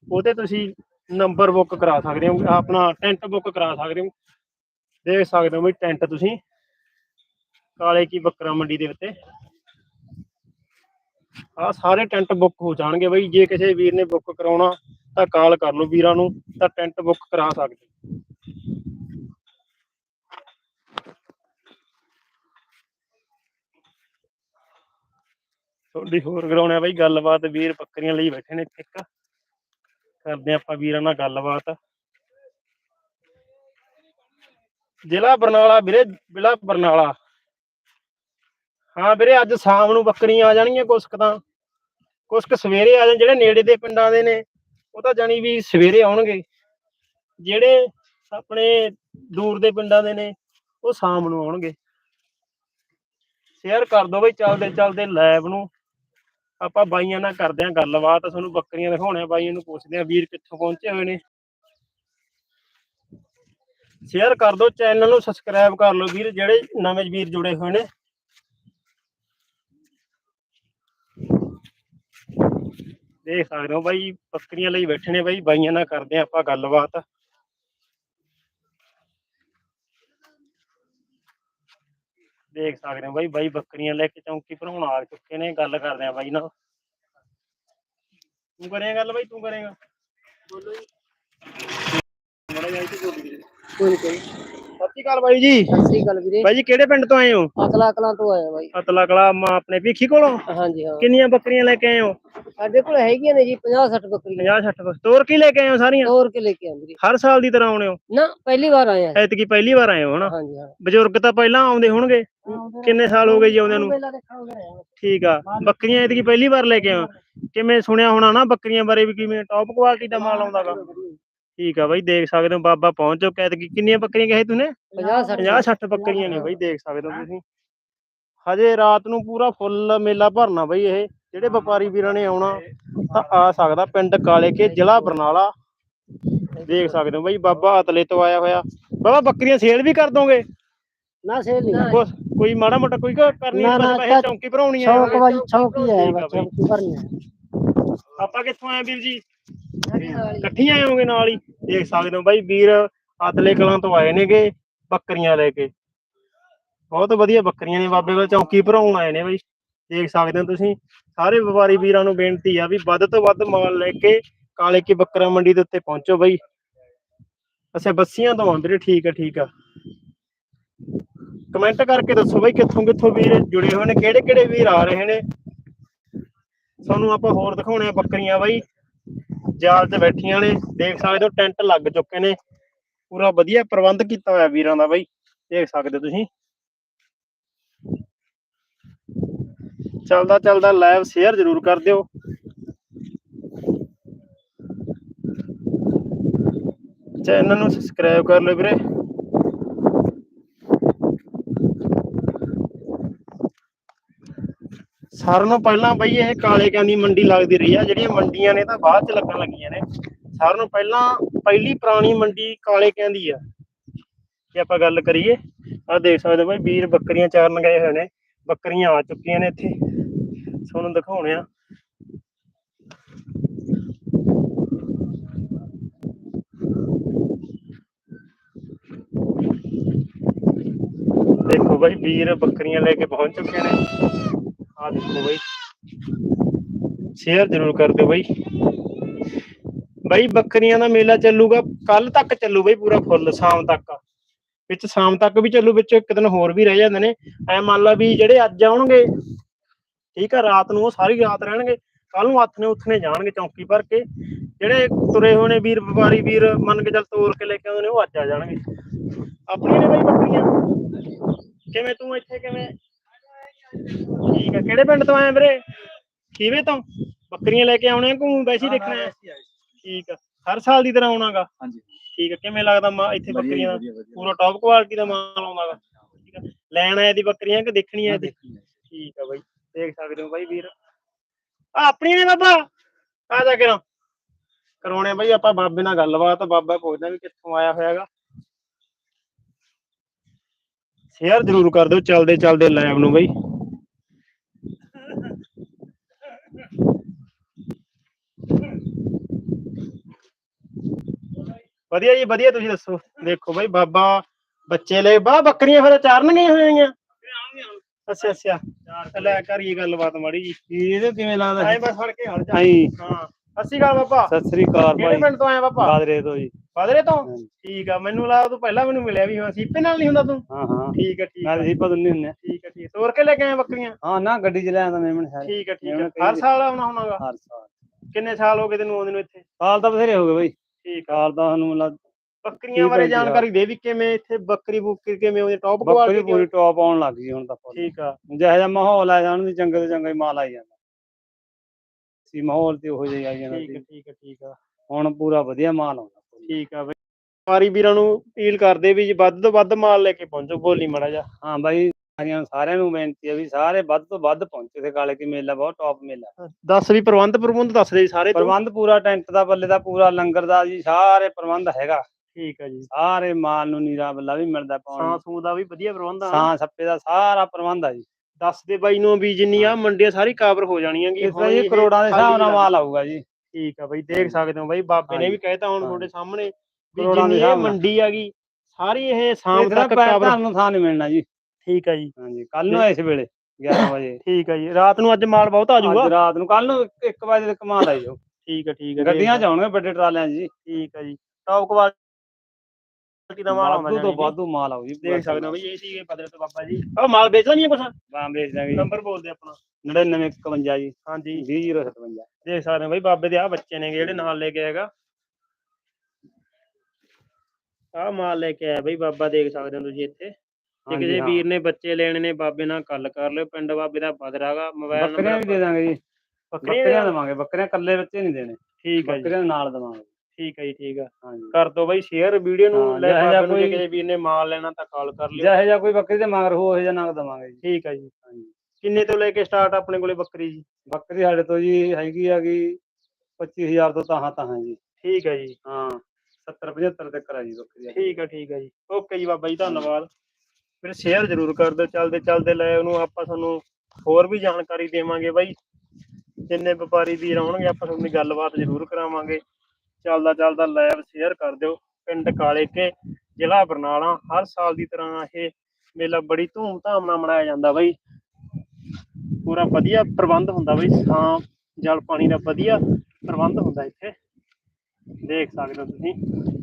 ਉਹ ਤੇ ਤੁਸੀਂ ਨੰਬਰ ਬੁੱਕ ਕਰਾ ਸਕਦੇ ਹੋ। ਆਪਣਾ ਟੈਂਟ ਬੁੱਕ ਕਰਾ ਸਕਦੇ ਹੋ। ਦੇਖ ਸਕਦੇ ਹੋ ਵੀ ਟੈਂਟ ਤੁਸੀਂ ਕਾਲੇ ਕੀ ਬੱਕਰਾ ਮੰਡੀ ਦੇ ਉੱਤੇ। ਆ ਸਾਰੇ ਟੈਂਟ ਬੁੱਕ ਹੋ ਜਾਣਗੇ ਬਈ, ਜੇ ਕਿਸੇ ਵੀਰ ਨੇ ਬੁੱਕ ਕਰਾਉਣਾ ਤਾਂ ਕਾਲ ਕਰ ਲਓ ਵੀਰਾਂ ਨੂੰ, ਤਾਂ ਟੈਂਟ ਬੁੱਕ ਕਰਾ ਸਕਦੇ। ਤੁਹਾਡੀ ਹੋਰ ਕਰਾਉਣੇ ਆ ਬਈ, ਗੱਲਬਾਤ ਵੀਰ ਬੱਕਰੀਆਂ ਲਈ ਬੈਠੇ ਨੇ ਇੱਥੇ ਇੱਕ। ਕਰਦੇ ਆਪਾਂ ਵੀਰਾਂ ਨਾਲ ਗੱਲਬਾਤ। ਜ਼ਿਲ੍ਹਾ ਬਰਨਾਲਾ ਵੀਰੇ, ਜ਼ਿਲ੍ਹਾ ਬਰਨਾਲਾ। ਹਾਂ ਵੀਰੇ, ਅੱਜ ਸ਼ਾਮ ਨੂੰ ਬੱਕਰੀਆਂ ਆ ਜਾਣਗੀਆਂ ਕੁਛ ਕੁ ਤਾਂ। ਕੁਛ ਕੁ ਸਵੇਰੇ ਆ ਜਾਣ, ਜਿਹੜੇ ਨੇੜੇ ਦੇ ਪਿੰਡਾਂ ਦੇ ਨੇ, ਉਹ ਤਾਂ ਜਾਣੀ ਵੀ ਸਵੇਰੇ ਆਉਣਗੇ। ਜਿਹੜੇ ਆਪਣੇ ਦੂਰ ਦੇ ਪਿੰਡਾਂ ਦੇ ਨੇ, ਉਹ ਸ਼ਾਮ ਨੂੰ ਆਉਣਗੇ। ਸ਼ੇਅਰ ਕਰ ਦਿਓ ਬਈ ਚੱਲਦੇ ਚੱਲਦੇ ਲੈਬ ਨੂੰ। ਆਪਾਂ ਬਾਈਆਂ ਨਾਲ ਕਰਦੇ ਆਂ ਗੱਲਬਾਤ, ਤੁਹਾਨੂੰ ਬੱਕਰੀਆਂ ਦਿਖਾਉਣੇ ਬਾਈਆਂ ਨੂੰ ਪੁੱਛਦੇ ਆ ਵੀਰ ਕਿੱਥੋਂ ਪਹੁੰਚੇ ਹੋਏ ਨੇ। ਸ਼ੇਅਰ ਕਰ ਦਿਓ ਚੈਨਲ ਨੂੰ ਸਬਸਕ੍ਰਾਈਬ ਕਰ ਲਓ ਵੀਰ, ਜਿਹੜੇ ਨਵੇਂ ਵੀਰ ਜੁੜੇ ਹੋਏ ਨੇ। ਦੇਖ ਸਕਦੇ ਹੋ ਬਾਈ ਬੱਕਰੀਆਂ ਲਈ ਬੈਠੇ ਨੇ ਬਾਈ, ਬਾਈਆਂ ਨਾਲ ਕਰਦੇ ਆਂ ਆਪਾਂ ਗੱਲਬਾਤ। ਦੇਖ ਸਕਦੇ ਹੋ ਬਾਈ ਬਾਈ ਬੱਕਰੀਆਂ ਲੈ ਕੇ ਚੌਂਕੀ ਭਰਾਉਣ ਆ ਚੁੱਕੇ ਨੇ, ਗੱਲ ਕਰਦੇ ਆ ਬਾਈ ਨਾਲ। ਤੂੰ ਕਰੇਗਾ ਗੱਲ ਬਾਈ, ਤੂੰ ਕਰੇਗਾ। ਬੋਲੋ ਜੀ ਮੜਾ ਜਾਈ ਤੂੰ ਬੋਲੀ ਵੀਰੇ ਕੋਈ ਕੋਈ ਸਤਿ ਸ਼੍ਰੀ ਅਕਾਲ ਬਾਈ ਜੀ। ਸਤਿ ਸ੍ਰੀ ਅਕਾਲ ਵੀਰੇ। ਬਾਈ ਜੀ ਕਿਹੜੇ ਪਿੰਡ ਤੋਂ ਆਏ ਹੋ? ਅਕਲਾ ਅਕਲਾਂ ਤੋਂ ਆਇਆ ਬਾਈ। ਅਤਲਾ ਕਲਾ ਮਾ ਆਪਣੇ ਭੀਖੀ ਕੋਲੋਂ? ਹਾਂਜੀ ਹਾਂ। ਕਿੰਨੀਆਂ ਬੱਕਰੀਆਂ ਲੈ ਕੇ ਆਏ ਹੋ? ਸਾਡੇ ਕੋਲ ਹੈਗੀਆਂ ਨੇ ਜੀ 50 60 ਬੱਕਰੀਆਂ। 50 60 ਤੋਰ ਕੀ ਲੈ ਕੇ ਆਏ ਹੋ ਸਾਰੀਆਂ? ਤੋਰ ਕੇ ਲੈ ਕੇ ਆਏ ਵੀਰੇ। ਹਰ ਸਾਲ ਦੀ ਤਰ੍ਹਾਂ ਆਉਣੇ ਹੋ? ਨਾ ਪਹਿਲੀ ਵਾਰ ਐਤਕੀ ਪਹਿਲੀ ਵਾਰ ਆਏ ਹੋ ਹਨਾ? ਹਾਂਜੀ ਹਾਂ। ਬਜ਼ੁਰਗ ਤਾਂ ਪਹਿਲਾਂ ਆਉਂਦੇ ਹੋਣਗੇ। ਕਿੰਨੇ ਸਾਲ ਹੋ ਗਏ ਜੀ ਆਉਂਦਿਆਂ ਨੂੰ। ਠੀਕ ਆ। ਬੱਕਰੀਆਂ ਐਤਕੀ ਪਹਿਲੀ ਵਾਰ ਲੈ ਕੇ ਆਏ ਹੋ। ਕਿਵੇਂ ਸੁਣਿਆ ਹੋਣਾ ਨਾ ਬੱਕਰੀਆਂ ਬਾਰੇ ਵੀ ਕਿਵੇਂ ਟੌਪ ਕੁਆਲਿਟੀ ਦਾ ਮਾਲ ਆਉਂਦਾਗਾ ਠੀਕ ਆ ਬਾਈ ਦੇਖ ਸਕਦੇ ਹੋ ਬਾਬਾ ਪਹੁੰਚ ਚੁੱਕਾ ਐਤਕੀ ਕਿੰਨੀਆਂ ਬੱਕਰੀਆਂ ਕਹੇ ਤੂੰ 50 60 50 60 ਬੱਕਰੀਆਂ ਨੇ ਬਾਈ ਦੇਖ ਸਕਦੇ ਹੋ ਤੁਸੀਂ। ਹਜੇ ਰਾਤ ਨੂੰ ਪੂਰਾ ਫੁੱਲ ਮੇਲਾ ਭਰਨਾ ਬਾਈ ਇਹ। ਜਿਹੜੇ ਵਪਾਰੀ ਵੀਰਾਂ ਨੇ ਆਉਣਾ ਤਾਂ ਆ ਸਕਦਾ ਪਿੰਡ ਕਾਲੇ ਕੇ ਜ਼ਿਲ੍ਹਾ ਬਰਨਾਲਾ। ਦੇਖ ਸਕਦੇ ਹੋ ਬਾਈ ਬਾਬਾ ਅਤਲੇ ਤੋਂ ਆਇਆ ਹੋਇਆ। ਬਾਬਾ ਬੱਕਰੀਆਂ ਸੇਲ ਵੀ ਕਰ ਦੋਗੇ? ਨਾ ਸੇਲ ਨਹੀਂ। ਕੋਈ ਮਾੜਾ ਮੋਟਾ ਕੋਈ ਕਰਨੀ ਨਾ, ਬਸ ਨਾ, ਚੌਂਕੀ ਭਰਾਉਣੀ ਆ ਸ਼ੌਕ ਵਾਲੀ ਸ਼ੌਕ ਹੀ ਹੈ ਆ ਬੱਚਿਆਂ ਬਾਈ। ਆਪਾਂ ਕਿੱਥੋਂ ਆਏ ਵੀਰ ਜੀ? ਇਕੱਠੀਆਂ ਆਏ ਹੋਗੇ ਨਾਲ ਹੀ? ਦੇਖ ਸਕਦੇ ਹੋ ਬਾਈ ਵੀਰ ਆਤਲੇ ਕਲਾਂ ਤੋਂ ਆਏ ਨੇਗੇ ਬੱਕਰੀਆਂ ਲੈ ਕੇ। ਬਹੁਤ ਵਧੀਆ ਬੱਕਰੀਆਂ ਨੇ ਬਾਬੇ ਕੋਲ ਚੌਂਕੀ ਭਰਾਉਣ ਆਏ ਨੇ ਬਾਈ। ਦੇਖ ਸਕਦੇ ਹੋ ਤੁਸੀਂ ਸਾਰੇ ਵਪਾਰੀ ਵੀਰਾਂ ਨੂੰ ਬੇਨਤੀ ਆ ਵੀ ਵੱਧ ਤੋਂ ਵੱਧ ਮਾਲ ਲੈ ਕੇ ਕਾਲੇ ਕੀ ਬੱਕਰਾ ਮੰਡੀ ਦੇ ਉੱਤੇ ਪਹੁੰਚੋ ਬਾਈ। ਅੱਛਾ ਬੱਸੀਆਂ ਤੋਂ ਆ ਵੀਰੇ ਠੀਕ ਆ ਠੀਕ ਆ। ਕਮੈਂਟ ਕਰਕੇ ਦੱਸੋ ਬਾਈ ਕਿੱਥੋਂ ਕਿੱਥੋਂ ਵੀਰ ਜੁੜੇ ਹੋਏ ਨੇ ਕਿਹੜੇ ਕਿਹੜੇ ਵੀਰ ਆ ਰਹੇ ਨੇ? ਤੁਹਾਨੂੰ ਆਪਾਂ ਹੋਰ ਦਿਖਾਉਣੇ ਆ ਬੱਕਰੀਆਂ ਬਾਈ। ਜਾਲ 'ਚ ਬੈਠੀਆਂ ਨੇ, ਦੇਖ ਸਕਦੇ ਹੋ ਟੈਂਟ ਲੱਗ ਚੁੱਕੇ ਨੇ। ਪੂਰਾ ਵਧੀਆ ਪ੍ਰਬੰਧ ਕੀਤਾ ਹੋਇਆ ਵੀਰਾਂ ਦਾ ਬਾਈ, ਦੇਖ ਸਕਦੇ ਹੋ ਤੁਸੀਂ। ਚੱਲਦਾ ਚੱਲਦਾ ਲਾਈਵ ਸ਼ੇਅਰ ਜ਼ਰੂਰ ਕਰ ਦਿਓ। ਚੈਨਲ ਨੂੰ ਸਬਸਕ੍ਰਾਈਬ ਕਰ ਲਓ ਵੀਰੇ। ਸਾਰਿਆਂ ਨੂੰ ਪਹਿਲਾਂ ਬਈ ਇਹ ਕਾਲੇ ਕਾਂ ਦੀ ਮੰਡੀ ਲੱਗਦੀ ਰਹੀ ਆ, ਜਿਹੜੀਆਂ ਮੰਡੀਆਂ ਨੇ ਤਾਂ ਬਾਅਦ ਚ ਲੱਗਣ ਲੱਗੀਆਂ ਨੇ। ਸਾਰਿਆਂ ਨੂੰ ਪਹਿਲਾਂ ਪਹਿਲੀ ਪੁਰਾਣੀ ਮੰਡੀ ਕਾਲੇ ਕਾਂ ਦੀ ਆ। ਜੇ ਆਪਾਂ ਗੱਲ ਕਰੀਏ ਆ ਦੇਖ ਸਕਦੇ ਬਈ ਵੀਰ ਬੱਕਰੀਆਂ ਚਾਰਨ ਗਏ ਹੋਏ ਨੇ, ਬੱਕਰੀਆਂ ਆ ਚੁੱਕੀਆਂ ਨੇ ਇੱਥੇ। ਤੁਹਾਨੂੰ ਦਿਖਾਉਣੇ ਆ। ਦੇਖੋ ਬਈ ਵੀਰ ਬੱਕਰੀਆਂ ਲੈ ਕੇ ਪਹੁੰਚ ਚੁੱਕੇ ਨੇ। ਆ ਦੇਖੋ ਬਈ। ਸ਼ੇਅਰ ਜ਼ਰੂਰ ਕਰ ਦਿਓ ਬਈ। ਬਈ, ਬੱਕਰੀਆਂ ਦਾ ਮੇਲਾ ਚੱਲੂਗਾ ਕੱਲ ਤੱਕ ਚੱਲੂ ਬਈ ਪੂਰਾ ਫੁੱਲ, ਸ਼ਾਮ ਤੱਕ। ਵਿੱਚ ਸ਼ਾਮ ਤੱਕ ਵੀ ਚੱਲੂ, ਵਿੱਚ ਇੱਕ ਦਿਨ ਹੋਰ ਵੀ ਰਹਿ ਜਾਂਦੇ ਨੇ। ਐ ਮੰਨ ਲਾ ਵੀ ਜਿਹੜੇ ਅੱਜ ਆਉਣਗੇ, ਠੀਕ ਆ, ਰਾਤ ਨੂੰ ਉਹ ਸਾਰੀ ਰਾਤ ਰਹਿਣਗੇ। ਕੱਲ ਨੂੰ ਹੱਥ ਨੇ ਉੱਥਨੇ ਜਾਣਗੇ ਚੌਂਕੀ ਭਰ ਕੇ। ਜਿਹੜੇ ਤੁਰੇ ਹੋਏ ਨੇ ਵੀਰ, ਵਪਾਰੀ ਵੀਰ, ਮੰਨ ਕੇ ਚੱਲ ਤੋਰ ਕੇ ਲੈ ਕੇ ਆਉਂਦੇ ਨੇ, ਉਹ ਅੱਜ ਆ ਜਾਣਗੇ। ਆਪਣੀਆਂ ਨੇ ਬਈ ਬੱਕਰੀਆਂ? ਕਿਵੇਂ ਤੂੰ ਇੱਥੇ ਕਿਵੇਂ ਠੀਕ ਆ ਕਿਹੜੇ ਪਿੰਡ ਤੋਂ ਆਇਆ ਵੀਰੇ? ਖੀਵੇ ਤੋਂ? ਬੱਕਰੀਆਂ ਲੈ ਕੇ ਆਉਣੇ ਆ ਘੂੰ ਵੈਸੇ ਹੀ ਦੇਖਣਾ ਹੈ ਠੀਕ ਆ ਹਰ ਸਾਲ ਦੀ ਤਰ੍ਹਾਂ ਆਉਣਾਗਾ? ਹਾਂਜੀ। ਠੀਕ ਆ ਕਿਵੇਂ ਲੱਗਦਾ ਮਾ ਇੱਥੇ ਬੱਕਰੀਆਂ ਦਾ? ਪੂਰਾ ਟੌਪ ਕੁਆਲਿਟੀ ਦਾ ਮਾਲ ਆਉਂਦਾਗਾ। ਠੀਕ ਆ ਲੈਣ ਆਏ ਦੀ ਬੱਕਰੀਆਂ ਕਿ ਦੇਖਣੀਆਂ ਇਹਦੀ ਠੀਕ ਆ ਬਾਈ ਦੇਖ ਸਕਦੇ ਹੋ ਬਾਈ ਵੀਰ। ਆ ਆਪਣੀਆਂ ਨੇ ਬਾਬਾ? ਆ ਜਾ ਕੇ ਕਰਾਉਣੇ ਬਾਈ ਆਪਾਂ ਬਾਬੇ ਨਾਲ ਗੱਲਬਾਤ ਬਾਬਾ ਪੁੱਛਦਾ ਵੀ ਕਿੱਥੋਂ ਆਇਆ ਹੋਇਆਗਾ। ਸ਼ੇਅਰ ਜ਼ਰੂਰ ਕਰ ਦਿਓ ਚੱਲਦੇ ਚੱਲਦੇ ਲਾਈਵ ਨੂੰ ਬਾਈ। ਵਧੀਆ ਜੀ ਵਧੀਆ ਤੁਸੀਂ ਦੱਸੋ। ਦੇਖੋ ਬਾਈ ਬਾਬਾ ਬੱਚੇ ਲੈ ਬਾ ਬੱਕਰੀਆਂ ਫਿਰ ਚਾਰਨਗੀਆਂ ਹੋਈਆਂ। ਅੱਛਾ ਅੱਛਾ। ਲੈ ਕਰੀਏ ਗੱਲਬਾਤ ਮਾੜੀ ਜੀ। ਇਹਦੇ ਕਿਵੇਂ ਲੱਗਦਾ? ਐਂ ਬਸ ਫੜ ਕੇ ਹਟ ਜਾ। ਹਾਂ। ਅੱਸੀ ਗੱਲ ਬਾਬਾ। ਸਤਿ ਸ੍ਰੀ ਅਕਾਲ ਕਿਹੜੇ ਭਾਈ ਪਿੰਡ ਤੋਂ ਆਇਆ ਬਾਬਾ? ਬਾਦਰੇ ਤੋਂ ਜੀ। ਪਾਦਰੇ ਤੋਂ। ਠੀਕ ਆ ਮੈਨੂੰ ਲੱਗਦਾ ਤੂੰ ਪਹਿਲਾਂ ਮੈਨੂੰ ਮਿਲਿਆ ਵੀ ਹਾਂ ਸੀਪੇ ਨਾਲ ਨਹੀਂ ਹੁੰਦਾ ਤੂੰ? ਹਾਂ ਹਾਂ। ਠੀਕ ਆ ਠੀਕ ਆ। ਨਾਲ ਹੀ ਪਤਾ ਨਹੀਂ ਹੁੰਨੇ ਠੀਕ ਆ ਠੀਕ। ਤੋਰ ਕੇ ਲੈ ਕੇ ਆਏ ਬੱਕਰੀਆਂ? ਹਾਂ ਨਾ ਗੱਡੀ ਚ ਲੈ ਆਂਦਾ ਮੇਮਣ ਸਾਰੇ। ਠੀਕ ਆ ਠੀਕ ਆ। ਹਰ। ਸਾਲ ਆਉਣਾ ਹੋਣਾਗਾ? ਹਰ ਸਾਲ। ਕਿੰਨੇ ਸਾਲ ਹੋ ਗਏ ਤੈਨੂੰ ਆਉਂਦੇ ਨੂੰ ਇੱਥੇ? ਸਾਲ ਤਾਂ ਬਥੇਰੇ ਹੋ ਗਏ ਬਈ। ਠੀਕ ਆ। ਤਾਂ ਸਾਨੂੰ ਮਤਲਬ ਬੱਕਰੀਆਂ ਠੀਕ ਬਾਰੇ ਹੈ ਜੀ, ਹਾਂ। ਜਾਣਕਾਰੀ ਦੇ ਵੀ ਕਿਵੇਂ ਇੱਥੇ ਬੱਕਰੀ ਬੁੱਕਰੀ ਕਿਵੇਂ ਉਹਦੀ ਟੌਪ ਬੱਕਰੀ ਕੁਆਲਿਟੀ ਪੂਰੀ ਟੌਪ ਆਉਣ ਲੱਗ ਗਈ ਹੁਣ ਤਾਂ full। ਠੀਕ ਆ। ਜਿਹੋ ਜਿਹਾ ਮਾਹੌਲ ਆ ਜਾਣ ਦੀ ਚੰਗੇ ਤੋਂ ਚੰਗਾ ਹੀ ਮਾਲ ਆਈ ਜਾਂਦਾ। ਸੀ ਮਾਹੌਲ ਤੇ ਉਹੋ ਜਿਹਾ ਆਈ ਜਾਂਦਾ ਠੀਕ ਆ ਸੀ। ਠੀਕ ਆ ਠੀਕ ਆ। ਹੁਣ ਪੂਰਾ ਵਧੀਆ ਮਾਲ ਆਉਂਦਾ ਠੀਕ ਆ ਬਈ। ਵਪਾਰੀ ਵੀਰਾਂ ਨੂੰ ਅਪੀਲ ਕਰਦੇ ਵੀ ਜੀ ਵੱਧ ਤੋਂ ਵੱਧ ਮਾਲ ਲੈ ਕੇ ਪਹੁੰਚੋ ਬੋਲੀ ਮੜਾ ਜਾ ਹਾਂ ਬਾਈ। ਸਾਰਿਆਂ ਸਾਰਿਆਂ ਨੂੰ ਬੇਨਤੀ ਹੈ ਵੀ ਸਾਰੇ ਵੱਧ ਤੋਂ ਵੱਧ ਪਹੁੰਚੋ ਤੇ ਕਾਲੇ ਕੀ ਮੇਲਾ ਬਹੁਤ ਟੌਪ ਮੇਲਾ ਦੱਸ ਵੀ ਪ੍ਰਬੰਧ ਪ੍ਰਬੰਧ ਦੱਸ ਦੇ ਜੀ ਸਾਰੇ ਤੂੰ। ਪ੍ਰਬੰਧ ਪੂਰਾ ਟੈਂਟ ਦਾ ਬੱਲੇ ਦਾ ਪੂਰਾ ਲੰਗਰ ਦਾ ਜੀ ਸਾਰੇ ਪ੍ਰਬੰਧ ਹੈਗਾ। ਠੀਕ ਆ ਜੀ। ਸਾਰੇ ਮਾਲ ਨੂੰ ਨੀਰਾ ਬੱਲਾ ਵੀ ਮਿਲਦਾ ਪਾਉਣ ਸਾਂ ਨੂੰ ਸੂ ਦਾ ਵੀ ਵਧੀਆ ਪ੍ਰਬੰਧ ਆ। ਸਾਂ ਸੱਪੇ ਦਾ ਸਾਰਾ ਪ੍ਰਬੰਧ ਆ ਜੀ। ਦੱਸ ਦੇ ਬਾਈ ਨੂੰ ਵੀ ਜਿੰਨੀ ਆ ਮੰਡੀਆਂ ਸਾਰੀ ਕਵਰ ਹੋ ਜਾਣੀਆਂ ਇਸ ਤਰ੍ਹਾਂ ਜੀ ਕਰੋੜਾਂ ਦੇ ਹਿਸਾਬ ਨਾਲ ਮਾਲ ਆਊਗਾ ਜੀ। ਠੀਕ ਆ ਬਾਈ ਦੇਖ ਸਕਦੇ ਹੋ ਬਾਈ ਬਾਬੇ ਨੇ। ਵੀ ਕਹਿਤਾ ਹੁਣ ਹਾਂ। ਤੁਹਾਡੇ ਸਾਹਮਣੇ ਵੀ ਕਰੋੜਾਂ ਦੇ ਜਿੰਨੀ ਇਹ ਹਿਸਾਬ ਨਾਲ। ਮੰਡੀ ਹੈਗੀ ਸਾਰੀ ਇਹ ਸ਼ਾਮ ਇਧਰ ਤੱਕ ਪੈਰ ਕਵਰ ਤੁਹਾਨੂੰ ਥਾਂ ਨਹੀਂ ਮਿਲਣਾ ਜੀ। ਠੀਕ ਆ ਜੀ। ਹਾਂਜੀ ਕੱਲ ਨੂੰ ਇਸ ਵੇਲੇ 11 ਵਜੇ। ਠੀਕ ਆ ਜੀ ਰਾਤ ਨੂੰ ਅੱਜ ਮਾਲ ਬਹੁਤ ਆ ਜਾਊਗਾ? ਅੱਜ ਰਾਤ ਨੂੰ ਕੱਲ ਨੂੰ 1 ਵਜੇ ਤੱਕ ਮਾਲ ਆਈ ਜਾਓ ਠੀਕ ਆ ਠੀਕ ਆ ਗੱਡੀਆਂ ਚ ਆਉਣਗੇ ਵੱਡੇ ਟਰਾਲਿਆਂ 'ਚ ਜੀ। ਠੀਕ ਆ ਜੀ। ਟੌਪ ਕੁਆਲਿਟੀ ਦਾ ਮਾਲ ਆਉਂਦਾ ਵਾਧੂ ਤੋਂ ਜਾਣੀ ਕਿ। ਵਾਧੂ ਮਾਲ ਜੀ ਦੇਖ ਸਕਦੇ ਹੋ ਬਈ ਇਹ ਸੀਗੇ ਬਦਲੇ ਤੋਂ ਬਾਬਾ ਜੀ। ਉਹ ਮਾਲ ਵੇਚਦਾ ਨਹੀਂ ਕੁਛ? ਬਾਂ ਵੇਚ ਦਾਂਗੇ ਨੰਬਰ ਬੋਲਦੇ ਆਪਣਾ। 9951 ਜੀ। ਹਾਂਜੀ। 20057 ਦੇਖ ਸਕਦੇ ਹੋ ਬਈ ਬਾਬੇ ਦੇ ਆ ਬੱਚੇ ਨੇ ਜਿਹੜੇ ਨਾਲ ਲੈ ਕੇ ਆਏਗਾ। ਆ ਮਾਲ ਲੈ ਕੇ ਆਇਆ ਬਈ ਬਾਬਾ ਦੇਖ ਸਕਦੇ ਹੋ ਤੁਸੀਂ ਇੱਥੇ। ਜੇ ਹਾਂਜੀ, ਕਿਸੇ ਹਾਂ। ਵੀਰ ਨੇ ਬੱਚੇ ਲੈਣੇ ਨੇ ਬਾਬੇ ਨਾਲ ਗੱਲ ਕਰ ਲਿਓ ਪਿੰਡ ਬਾਬੇ ਦਾ ਬਦਰਾਗਾ ਮੋਬਾਈਲ ਬੱਕਰੀਆਂ ਵੀ ਦੇ ਦਾਂਗੇ ਜੀ। ਬੱਕਰੀਆਂ ਬੱਕਰੀਆਂ ਦੇਵਾਂਗੇ ਬੱਕਰੀਆਂ ਕੱਲੇ ਬੱਚੇ ਨਹੀਂ ਦੇਣੇ। ਠੀਕ ਆ ਜੀ। ਬੱਕਰੀਆਂ ਨਾਲ ਦੇਵਾਂਗੇ। ਠੀਕ ਆ ਜੀ ਠੀਕ ਆ। ਹਾਂਜੀ। ਕਰ ਦੋ ਬਈ ਸ਼ੇਅਰ ਵੀਡੀਓ ਨੂੰ ਹਾਂ, ਲੈ ਜਿਹੋ ਜਿਹਾ ਬਾਬੇ ਨੂੰ ਜੇ ਕੋਈ- ਕਿਸੇ ਵੀਰ ਨੇ ਮਾਲ ਲੈਣਾ ਤਾਂ ਕਾਲ ਕਰ ਲਿਓ। ਜਿਹੇ ਜਿਹਾ ਕੋਈ ਬੱਕਰੀ ਦੇ ਮਗਰ ਹੋ ਉਹ ਜਿਹਾ ਨਗ ਦੇਵਾਂਗੇ ਜੀ। ਠੀਕ ਆ ਜੀ। ਹਾਂਜੀ। ਕਿੰਨੇ ਤੋਂ ਲੈ ਕੇ ਸਟਾਰਟ ਆਪਣੇ ਕੋਲੇ ਬੱਕਰੀ ਜੀ? ਬੱਕਰੀ ਸਾਡੇ ਤੋਂ ਜੀ ਹੈਗੀ ਹੈਗੀ 25000 ਤੋਂ ਤਾਹਾਂ ਤਾਹਾਂ ਜੀ। ਠੀਕ ਆ ਜੀ। ਹਾਂ 70 75 ਤੱਕ ਆ ਜੀ ਬੱਕਰੀ। ਠੀਕ ਆ ਠੀਕ ਆ ਜੀ। ਓਕੇ ਜੀ ਬਾਬਾ ਜੀ ਧੰਨਵਾਦ। ਫਿਰ ਸ਼ੇਅਰ ਜ਼ਰੂਰ ਕਰ ਦਿਓ, ਚੱਲਦੇ ਚੱਲਦੇ ਲੈ ਉਹਨੂੰ ਆਪਾਂ ਤੁਹਾਨੂੰ ਹੋਰ ਵੀ ਜਾਣਕਾਰੀ ਦੇਵਾਂਗੇ ਬਾਈ। ਜਿੰਨੇ ਵਪਾਰੀ ਵੀਰ ਆਉਣਗੇ, ਆਪਾਂ ਤੁਹਾਨੂੰ ਗੱਲਬਾਤ ਜ਼ਰੂਰ ਕਰਾਵਾਂਗੇ। ਚੱਲਦਾ ਚੱਲਦਾ ਲਾਈਵ ਸ਼ੇਅਰ ਕਰ ਦਿਓ। ਪਿੰਡ ਕਾਲੇ ਕੇ, ਜ਼ਿਲ੍ਹਾ ਬਰਨਾਲਾ, ਹਰ ਸਾਲ ਦੀ ਤਰ੍ਹਾਂ ਇਹ ਮੇਲਾ ਬੜੀ ਧੂਮ-ਧਾਮ ਨਾਲ ਮਨਾਇਆ ਜਾਂਦਾ ਬਾਈ। ਪੂਰਾ ਵਧੀਆ ਪ੍ਰਬੰਧ ਹੁੰਦਾ ਬਈ ਛਾਂ ਜਲ ਪਾਣੀ ਦਾ ਵਧੀਆ ਪ੍ਰਬੰਧ ਹੁੰਦਾ ਇੱਥੇ। ਦੇਖ ਸਕਦੇ ਹੋ ਤੁਸੀਂ।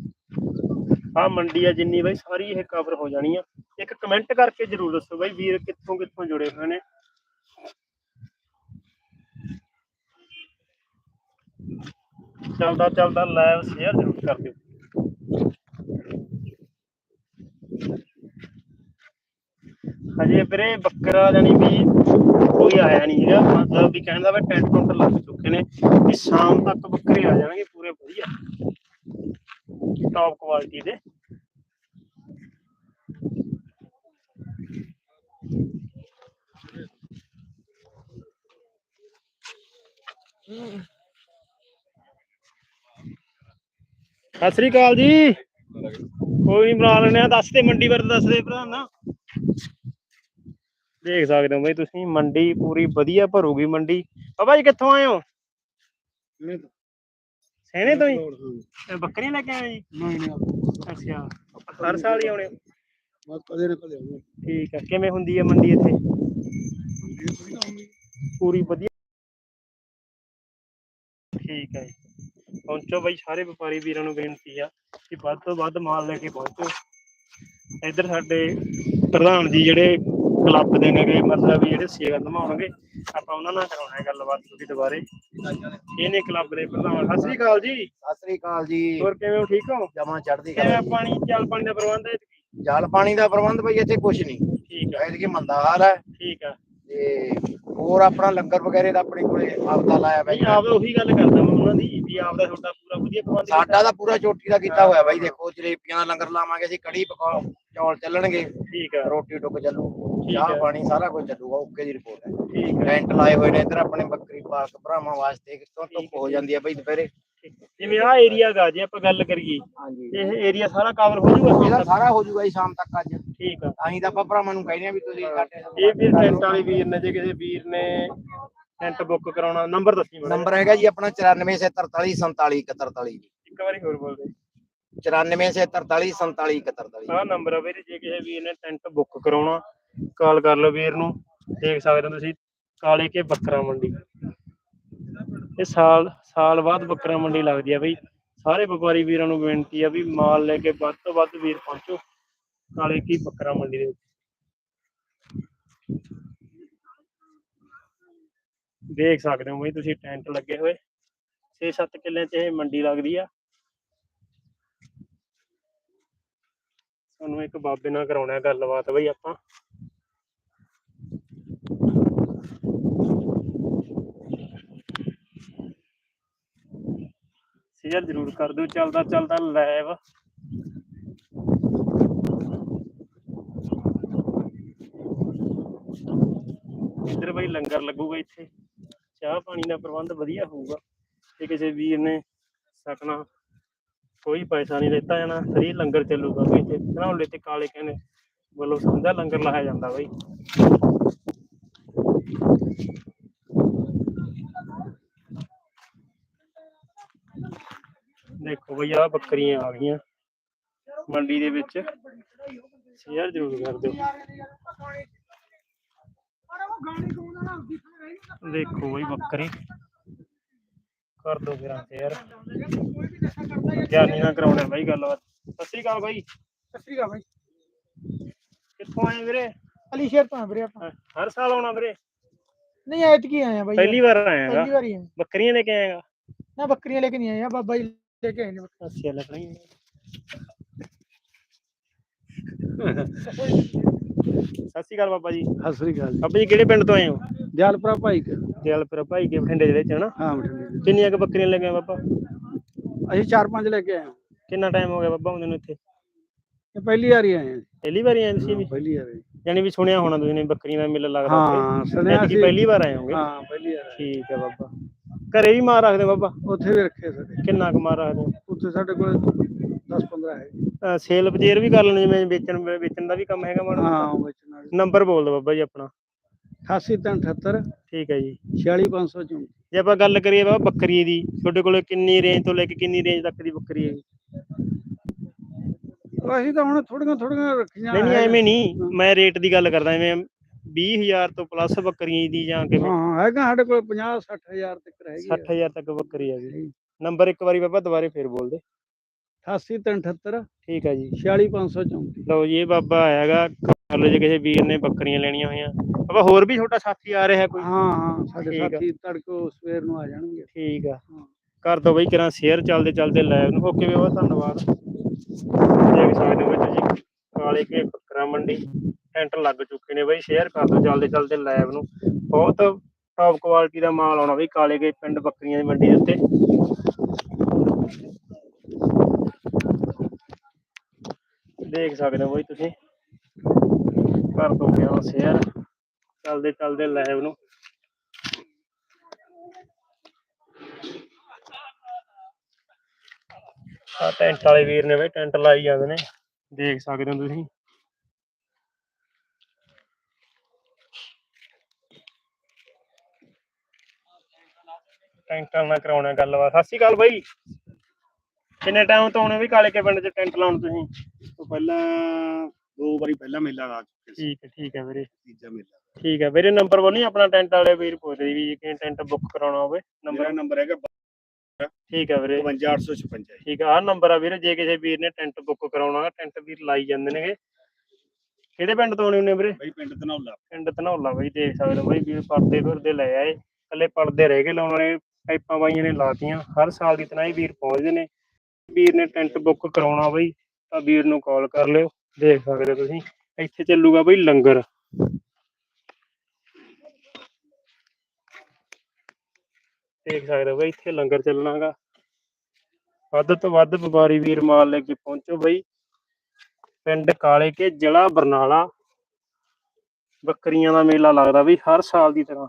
ਆ ਮੰਡੀ ਆ ਜਿੰਨੀ ਬਾਈ, ਸਾਰੀ ਇਹ ਕਵਰ ਹੋ ਜਾਣੀ ਆ। ਇੱਕ ਕਮੈਂਟ ਕਰਕੇ ਜਰੂਰ ਦੱਸੋ ਬਾਈ ਵੀਰ ਕਿੱਥੋਂ ਕਿੱਥੋਂ ਜੁੜੇ ਹੋਏ ਨੇ। ਚੱਲਦਾ ਚੱਲਦਾ ਲਾਈਵ ਸ਼ੇਅਰ ਜਰੂਰ ਕਰ ਦਿਓ। ਹਜੇ ਵੀਰੇ ਬੱਕਰਾ ਜਾਨੀ ਵੀ ਕੋਈ ਆਇਆ ਨਹੀਂ ਹੈਗਾ। ਮਤਲਬ ਵੀ ਕਹਿੰਦਾ ਟੈਂਟ ਟੁੰਟ ਲੱਗ ਚੁੱਕੇ ਨੇ। ਵੀ ਸ਼ਾਮ ਤੱਕ ਬੱਕਰੇ ਆ ਜਾਣਗੇ, ਪੂਰੇ ਵਧੀਆ। ਟੌਪ ਕੁਆਲਿਟੀ ਦੇ। ਸਤਿ ਸ੍ਰੀ ਅਕਾਲ ਜੀ। ਕੋਈ ਨਹੀਂ ਬਣਾ ਲੈਣੇ ਆ ਦੱਸ ਦੇ ਮੰਡੀ ਬਾਰੇ ਦੱਸ ਦੇ ਭਰਾ ਨਾ। ਦੇਖ ਸਕਦੇ ਹੋ ਬਈ ਤੁਸੀਂ, ਮੰਡੀ ਪੂਰੀ ਵਧੀਆ ਭਰੂਗੀ ਮੰਡੀ। ਬਾਬਾ ਜੀ ਕਿੱਥੋਂ ਆਏ ਹੋ? ਸੈਨੇ ਤੋਂ ਹੀ? ਇਹ ਬੱਕਰੀਆਂ ਲੈ ਕੇ ਆਏ ਜੀ? ਨਹੀਂ ਨਹੀਂ। ਅੱਛਾ। ਹਰ ਸਾਲ ਹੀ ਆਉਣੇ ਹੋ? ਮੈਂ ਕਦੇ ਨਾ ਕਦੇ ਆਉਂਦਾ ਠੀਕ ਆ। ਕਿਵੇਂ ਹੁੰਦੀ ਹੈ ਮੰਡੀ ਇੱਥੇ? ਪੂਰੀ ਵਧੀਆ। ਠੀਕ ਹੈ ਜੀ। ਪਹੁੰਚੋ ਬਈ ਸਾਰੇ ਵਪਾਰੀ ਵੀਰਾਂ ਨੂੰ ਬੇਨਤੀ ਆ ਕਿ ਵੱਧ ਤੋਂ ਵੱਧ ਮਾਲ ਲੈ ਕੇ ਪਹੁੰਚੋ। ਇੱਧਰ ਸਾਡੇ ਪ੍ਰਧਾਨ ਜੀ ਜਿਹੜੇ ਕਲੱਬ ਦੇ ਨੇਗੇ ਮਤਲਬ ਵੀ ਜਿਹੜੇ ਸੇਵਾ ਨਿਭਾਉਣਗੇ ਆਪਾਂ ਉਹਨਾਂ ਨਾਲ ਕਰਾਉਣਾ ਹੈ ਗੱਲਬਾਤ ਤੁਸੀਂ ਦੁਬਾਰੇ। ਇਹਨੇ ਕਲੱਬ ਦੇ ਪ੍ਰਧਾਨ ਸਤਿ ਸ੍ਰੀ ਅਕਾਲ ਜੀ। ਸਤਿ ਸ੍ਰੀ ਅਕਾਲ ਜੀ। ਹੋਰ ਕਿਵੇਂ ਹੋ ਠੀਕ ਹੋ? ਜਮਾ ਚੜਦੀ ਕਿਵੇਂ ਪਾਣੀ ਚੱਲ ਪਾਣੀ ਦਾ ਪ੍ਰਬੰਧ ਹੈ ਇੱਥੇ? ਜਲ ਪਾਣੀ ਦਾ ਪ੍ਰਬੰਧ ਬਈ ਇੱਥੇ ਕੁਝ ਨਹੀਂ। ਠੀਕ ਆ। ਐਤਕੀ ਮੰਦਾ ਹਾਲ ਹੈ। ਠੀਕ ਆ। ਤੇ ਹੋਰ ਆਪਣਾ ਲੰਗਰ ਵਗੈਰੇ ਦਾ ਆਪਣੇ ਕੋਲੇ ਆਪਦਾ ਲਾਇਆ ਬਈ ਆਪ ਉਹੀ ਗੱਲ ਕਰਦਾ ਮੈਂ ਉਹਨਾਂ ਦੀ ਵੀ ਆਪ ਦਾ ਤੁਹਾਡਾ ਪੂਰਾ ਵਧੀਆ ਪ੍ਰਬੰਧ। ਸਾਡਾ ਤਾਂ ਪੂਰਾ ਚੋਟੀ ਦਾ ਕੀਤਾ ਹੋਇਆ ਬਾਈ ਦੇਖੋ ਜਲੇਬੀਆਂ ਦਾ ਲੰਗਰ ਲਾਵਾਂਗੇ ਅਸੀਂ ਕੜੀ ਪਕਾ ਚੌਲ ਚੱਲਣਗੇ। ਠੀਕ ਆ। ਰੋਟੀ ਟੁੱਕ ਚੱਲੂ। ਚਾਹ ਹੈ। ਪਾਣੀ ਸਾਰਾ ਕੁਝ ਚੱਲੂਗਾ ਓਕੇ ਦੀ ਰਿਪੋਰਟ ਹੈ। ਠੀਕ ਆ ਟੈਂਟ ਲਾਏ ਹੋਏ ਨੇ ਇੱਧਰ ਆਪਣੇ ਬੱਕਰੀ ਪਾਰਕ ਭਰਾਵਾਂ ਵਾਸਤੇ ਕਿਤੋਂ ਧੁੱਪ ਹੋ ਜਾਂਦੀ ਹੈ ਬਾਈ ਦੁਪਹਿਰੇ। ਜਿਵੇਂ ਆ ਏਰੀਆ ਗਾ ਜੇ ਆਪਾਂ ਗੱਲ ਕਰੀਏ ਹਾਂਜੀ। ਇਹ ਏਰੀਆ ਸਾਰਾ ਕਵਰ ਹੋ ਜਾਊਗਾ ਇਹਦਾ ਸਾਰਾ ਹੋ ਜਾਊਗਾ ਜੀ ਸ਼ਾਮ ਤੱਕ ਅੱਜ। ਠੀਕ ਆ। ਅਸੀਂ ਤਾਂ ਆਪਾਂ ਭਰਾਵਾਂ ਨੂੰ ਕਹਿੰਦੇ ਆ ਵੀ ਤੁਸੀਂ ਸਾਡੇ ਇਹ ਵੀ ਟੈਂਟ ਵਾਲੇ ਵੀਰ ਨੇ ਜੇ ਕਿਸੇ ਵੀਰ ਨੇ ਟੈਂਟ ਬੁੱਕ ਕਰਾਉਣਾ ਨੰਬਰ ਦੱਸੀ ਮੈਨੂੰ ਨੰਬਰ ਹੈਗਾ ਜੀ ਆਪਣਾ 9473474143 ਇੱਕ ਵਾਰੀ ਹੋਰ ਬੋਲ ਦੇ 94 ਸੇ 43 47 41 ਆਹ ਨੰਬਰ ਆ ਵੀਰੇ ਜੇ ਕਿਸੇ ਵੀਰ ਨੇ ਟੈਂਟ ਬੁੱਕ ਕਰਾਉਣਾ ਕਾਲ ਕਰ ਲਓ ਵੀਰ ਨੂੰ, ਦੇਖ ਸਕਦੇ ਹੋ ਤੁਸੀਂ, ਕਾਲੇ ਕੇ ਬੱਕਰਾ ਮੰਡੀ। ਇਹ ਸਾਲ ਸਾਲ ਬਾਅਦ ਬੱਕਰਾ ਮੰਡੀ ਲੱਗਦੀ ਆ ਬਈ। ਸਾਰੇ ਵਪਾਰੀ ਵੀਰਾਂ ਨੂੰ ਬੇਨਤੀ ਆ ਵੀ ਮਾਲ ਲੈ ਕੇ ਵੱਧ ਤੋਂ ਵੱਧ ਵੀਰ ਪਹੁੰਚੋ, ਕਾਲੇ ਕੀ ਬੱਕਰਾ ਮੰਡੀ ਦੇ ਵਿੱਚ। ਦੇਖ ਸਕਦੇ ਹੋ ਬਈ ਤੁਸੀਂ, ਟੈਂਟ ਲੱਗੇ ਹੋਏ। 6-7 ਕਿੱਲੇ 'ਚ ਇਹ ਮੰਡੀ ਲੱਗਦੀ ਆ। ਤੁਹਾਨੂੰ ਇੱਕ ਬਾਬੇ ਨਾਲ ਕਰਾਉਣਾ ਗੱਲਬਾਤ ਬਈ ਆਪਾਂ। ਸ਼ੇਅਰ ਜ਼ਰੂਰ ਕਰ ਦਿਓ, ਚੱਲਦਾ ਚੱਲਦਾ ਲਾਈਵ ਇੱਧਰ ਬਈ ਲੰਗਰ ਲੱਗੂਗਾ ਇੱਥੇ। ਚਾਹ ਪਾਣੀ ਦਾ ਪ੍ਰਬੰਧ ਵਧੀਆ ਹੋਊਗਾ। ਤੇ ਕਿਸੇ ਵੀਰ ਨੇ ਸਕਣਾ ਕੋਈ ਪੈਸਾ ਨਹੀਂ ਦਿੱਤਾ ਜਾਣਾ, ਫਰੀ ਲੰਗਰ ਚੱਲੂਗਾ ਬਈ ਇੱਥੇ। ਧਨੌਲੇ ਤੇ ਕਾਲੇ ਕਹਿੰਦੇ ਵੱਲੋਂ ਸੰਧਾ ਲੰਗਰ ਲਾਇਆ ਜਾਂਦਾ ਬਈ ਦੇਖੋ ਬਈ ਆ ਬੱਕਰੀਆਂ ਆ ਗਈਆਂ ਮੰਡੀ ਦੇ ਵਿੱਚ ਸ਼ੇਅਰ ਜ਼ਰੂਰ ਕਰ ਦਿਓ ਦੇਖੋ ਬਈ ਬੱਕਰੀ ਕਰ ਦੋ ਫਿਰ ਸ਼ੇਅਰ ਗਿਆਨੀ ਨਾਲ ਕਰਾਉਣਾ ਬਾਈ ਗੱਲਬਾਤ ਸਤਿ ਸ਼੍ਰੀ ਅਕਾਲ ਬਾਈ ਸਤਿ ਸ੍ਰੀ ਅਕਾਲ ਬਾਈ ਕਿੱਥੋਂ ਆਏ ਵੀਰੇ ਅਲੀ ਸ਼ੇਰ ਤੋਂ ਆ ਵੀਰੇ ਆਪਾਂ ਹਰ ਸਾਲ ਆਉਣਾ ਵੀਰੇ ਨਹੀਂ ਐਤਕੀ ਆਏ ਆ ਬਾਈ ਪਹਿਲੀ ਵਾਰ ਆਇਆਗਾ ਪਹਿਲੀ ਵਾਰੀ ਆਏ ਬੱਕਰੀਆਂ ਲੈ ਕੇ ਆਏਗਾ ਨਾ ਬੱਕਰੀਆਂ ਲੈ ਕੇ ਨਹੀਂ ਆਏ ਆ ਬਾਬਾ ਜੀ ਲੈ ਕੇ ਨੇ ਬੱਕਰੀਆਂ। ਅੱਛਾ ਲੱਗਣੀ ਸਤਿ ਸ਼੍ਰੀ ਅਕਾਲ ਬਾਬਾ ਜੀ। ਸਤਿ ਸ੍ਰੀ ਅਕਾਲ ਜੀ। ਬਾਬਾ ਜੀ ਕਿਹੜੇ ਪਿੰਡ ਤੋਂ ਆਏ ਹੋ? ਦਿਆਲਪੁਰਾ ਭਾਈ ਕੇ। ਦਿਆਲਪੁਰ ਭਾਈ ਕੇ ਬਠਿੰਡੇ ਜ਼ਿਲ੍ਹੇ ਚ ਹਨਾ? ਹਾਂ ਬਠਿੰਡੇ ਦੇ। ਕਿੰਨੀਆਂ ਕੁ ਬੱਕਰੀਆਂ ਲੈ ਕੇ ਆਏ ਬਾਬਾ? ਅਸੀਂ ਚਾਰ ਪੰਜ ਲੈ ਕੇ ਆਏ ਹਾਂ। ਕਿੰਨਾ ਟਾਈਮ ਹੋ ਗਿਆ ਬਾਬਾ ਆਉਂਦੇ ਨੂੰ ਇੱਥੇ? ਇਹ ਪਹਿਲੀ ਵਾਰੀ ਆਏ ਹਾਂ। ਜੀ। ਪਹਿਲੀ ਵਾਰੀ ਆਏ ਤੁਸੀਂ ਵੀ? ਪਹਿਲੀ ਵਾਰੀ। ਯਾਨੀ ਵੀ ਸੁਣਿਆ ਹੋਣਾ ਤੁਸੀਂ ਨੇ ਬੱਕਰੀਆਂ ਦਾ ਮੇਲਾ ਲੱਗਦਾ ਹਾਂ ਸੁਣਿਆ ਐਤਕੀ ਸੀ। ਪਹਿਲੀ ਵਾਰ ਆਏ ਹੋਗੇ। ਹਾਂ ਪਹਿਲੀ ਵਾਰ ਆਏ। ਠੀਕ ਹੈ ਬਾਬਾ। ਘਰੇ ਵੀ ਮਾਰ ਰੱਖਦੇ ਹੋ ਬਾਬਾ? ਉੱਥੇ ਵੀ ਰੱਖੇ ਸਾਡੇ। ਕਿੰਨਾ ਕੁ ਮਾਰ ਰੱਖਦੇ ਹੋ? ਉੱਥੇ ਸਾਡੇ ਕੋਲ 10 15 ਹੈ। ਅਹ ਸੇਲ ਬਜੇਰ ਵੀ ਕਰ ਲੈਣੇ ਜਿਵੇਂ ਵੇਚਣ ਵੇਚਣ ਦਾ ਵੀ ਕੰਮ ਹੈਗਾ ਮਾੜਾ ਹਾਂ ਵੇਚਣ ਵਾਲੇ। ਨੰਬਰ ਬੋਲ ਦਿਓ ਬਾਬਾ ਜੀ ਆਪਣਾ। 88 78 ਠੀਕ ਹੈ ਜੀ। 46534 ਜੇ ਆਪਾਂ ਗੱਲ ਕਰੀਏ ਬਾਬਾ ਬੱਕਰੀ ਦੀ ਤੁਹਾਡੇ ਕੋਲੇ ਕਿੰਨੀ ਰੇਂਜ ਤੋਂ ਲੈ ਕੇ ਕਿੰਨੀ ਰੇਂਜ ਤੱਕ ਦੀ ਬੱਕਰੀ ਹੈ? ਅਸੀਂ ਤਾਂ ਹੁਣ ਥੋੜੀਆਂ ਥੋੜੀਆਂ ਰੱਖੀਆਂ ਨਹੀਂ ਨਹੀਂ ਹੈ। ਐਵੇਂ ਨਹੀਂ। ਮੈਂ ਰੇਟ ਦੀ ਗੱਲ ਕਰਦਾ ਐਵੇਂ 20000 ਤੋਂ ਪਲੱਸ ਬੱਕਰੀਆਂ ਦੀ ਜਾਂ ਕਿਵੇਂ? ਹਾਂ ਹੈਗਾ ਸਾਡੇ ਕੋਲ 50 60000 ਤੱਕ ਹੈਗੀ 60000 ਤੱਕ ਬੱਕਰੀ ਹੈਗੀ ਨੰਬਰ ਇੱਕ ਵਾਰੀ ਬਾਬਾ ਦੁਬਾਰੇ ਫੇਰ ਬੋਲ ਦੇ। 88 78 ਠੀਕ ਹੈ ਜੀ। 46534 ਲਓ ਜੀ ਇਹ ਬਾਬਾ ਆਇਆਗਾ ਜੇ ਕਿਸੇ ਵੀਰ ਨੇ ਬੱਕਰੀਆਂ ਲੈਣੀਆਂ ਹੋਈਆਂ। ਬਾਬਾ ਹੋਰ ਵੀ ਛੋਟਾ ਸਾਥੀ ਆ ਰਿਹਾ ਕੋਈ? ਹਾਂ ਹਾਂ ਸਾਡੇ ਆ। ਸਾਥੀ ਤੜਕੋ ਸਵੇਰ ਨੂੰ ਆ ਜਾਣਗੇ। ਠੀਕ ਆ। ਕਰ ਦੋ ਬਈ ਕਿਰਾਂ ਸ਼ੇਅਰ ਚੱਲਦੇ ਚੱਲਦੇ ਲਾਈਵ ਨੂੰ। ਓਕੇ ਬਹੁਤ ਧੰਨਵਾਦ। ਦੇਖ ਸਕਦੇ ਹੋ ਤੁਸੀਂ ਕਾਲੇ ਕੇ ਬੱਕਰਾ ਮੰਡੀ। ਟੈਂਟ ਲੱਗ ਚੁੱਕੇ ਨੇ ਬਈ ਸ਼ੇਅਰ ਕਰ ਦੋ ਚੱਲਦੇ ਚੱਲਦੇ ਲਾਈਵ ਨੂੰ। ਬਹੁਤ ਟੌਪ ਕੁਆਲਿਟੀ ਦਾ ਮਾਲ ਆਉਣਾ ਬਈ, ਕਾਲੇ ਕੇ ਪਿੰਡ ਬੱਕਰੀਆਂ ਦੀ ਮੰਡੀ ਦੇ ਉੱਤੇ। ਦੇਖ ਸਕਦੇ ਹੋ ਬਈ ਤੁਸੀਂ। ਕਰ ਦੋ ਕਿਰਾਂ ਸ਼ੇਅਰ ਚੱਲਦੇ ਚੱਲਦੇ ਲਾਈਵ ਨੂੰ। ਆ ਟੈਂਟ ਵਾਲੇ ਵੀਰ ਨੇ ਬਈ ਟੈਂਟ ਲਾਈ ਜਾਂਦੇ ਨੇ। ਦੇਖ ਸਕਦੇ ਹੋ ਤੁਸੀਂ। ਟੈਂਟਾਂ ਨਾਲ ਕਰਾਉਣਾ ਗੱਲਬਾਤ। ਸਤਿ ਸ਼੍ਰੀ ਅਕਾਲ ਬਾਈ। ਕਿੰਨੇ ਟਾਈਮ ਤੋਂ ਆਉਣੇ ਵੀ ਕਾਲੇ ਕੇ ਪਿੰਡ 'ਚ ਟੈਂਟ ਲਾਉਣ ਤੁਸੀਂ? ਤੋਂ ਪਹਿਲਾਂ ਦੋ ਵਾਰੀ ਪਹਿਲਾਂ ਮੇਲਾ ਲਾ ਚੁੱਕੇ ਸੀ। ਠੀਕ ਹੈ ਠੀਕ ਹੈ ਵੀਰੇ। ਤੀਜਾ ਮੇਲਾ। ਠੀਕ ਹੈ ਵੀਰੇ ਨੰਬਰ ਬੋਲੀ ਆਪਣਾ ਟੈਂਟ ਵਾਲੇ ਵੀਰ ਪੁੱਛਦੇ ਵੀ ਜੇ ਟੈਂਟ ਬੁੱਕ ਕਰਾਉਣਾ ਹੋਵੇ। ਮੇਰਾ ਨੰਬਰ ਨੰਬਰ ਹੈਗਾ ਠੀਕ ਹੈ ਵੀਰੇ। 52856 ਠੀਕ ਆ ਆਹ ਨੰਬਰ ਆ ਵੀਰੇ ਜੇ ਕਿਸੇ ਵੀਰ ਨੇ ਟੈਂਟ ਬੁੱਕ ਕਰਾਉਣਾ ਟੈਂਟ ਵੀਰ ਲਾਈ ਜਾਂਦੇ ਨੇਗੇ। ਕਿਹੜੇ ਪਿੰਡ ਤੋਂ ਆਉਣੇ ਹੁੰਦੇ ਵੀਰੇ? ਬਈ ਪਿੰਡ ਧਨੌਲਾ। ਪਿੰਡ ਧਨੌਲਾ ਬਈ ਦੇਖ ਸਕਦੇ ਹੋ ਬਈ ਵੀਰ ਪਰਦੇ ਫਿਰਦੇ ਲੈ ਆਏ। ਕੱਲੇ ਪਰਦੇ ਰਹਿ ਗਏ ਲਾਉਣ ਵਾਲੇ ਪਾਈਪਾਂ ਬਾਈਆਂ ਨੇ ਲਾਤੀਆਂ। ਹਰ ਸਾਲ ਦੀ ਤਰ੍ਹਾਂ ਹੀ ਵੀਰ ਪਹੁੰਚਦੇ ਨੇ। ਵੀਰ ਨੇ ਟੈਂਟ ਬੁੱਕ ਕਰਾਉਣਾ ਬਈ, ਤਾਂ ਵੀਰ ਨੂੰ ਕਾਲ ਕਰ ਲਿਓ। ਦੇਖ ਸਕਦੇ ਹੋ ਤੁਸੀਂ। ਇੱਥੇ ਚੱਲੂਗਾ ਬਈ ਲੰਗਰ। ਦੇਖ ਸਕਦੇ ਹੋ ਬਈ, ਇੱਥੇ ਲੰਗਰ ਚੱਲਣਾਗਾ। ਵੱਧ ਤੋਂ ਵੱਧ ਵਪਾਰੀ ਵੀਰ ਮਾਲ ਲੈ ਕੇ ਪਹੁੰਚੋ ਬਈ। ਪਿੰਡ ਕਾਲੇ ਕੇ ਜ਼ਿਲ੍ਹਾ ਬਰਨਾਲਾ। ਬੱਕਰੀਆਂ ਦਾ ਮੇਲਾ ਲੱਗਦਾ ਬਈ, ਹਰ ਸਾਲ ਦੀ ਤਰ੍ਹਾਂ।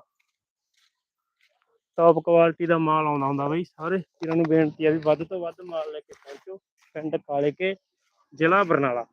ਟੌਪ ਕੁਆਲਿਟੀ ਦਾ ਮਾਲ ਆਉਂਦਾ ਹੁੰਦਾ ਬਈ, ਸਾਰੇ ਵੀਰਾਂ ਨੂੰ ਬੇਨਤੀ ਆ ਵੀ ਵੱਧ ਤੋਂ ਵੱਧ ਮਾਲ ਲੈ ਕੇ ਪਹੁੰਚੋ, ਪਿੰਡ ਕਾਲੇ ਕੇ ਜ਼ਿਲ੍ਹਾ ਬਰਨਾਲਾ।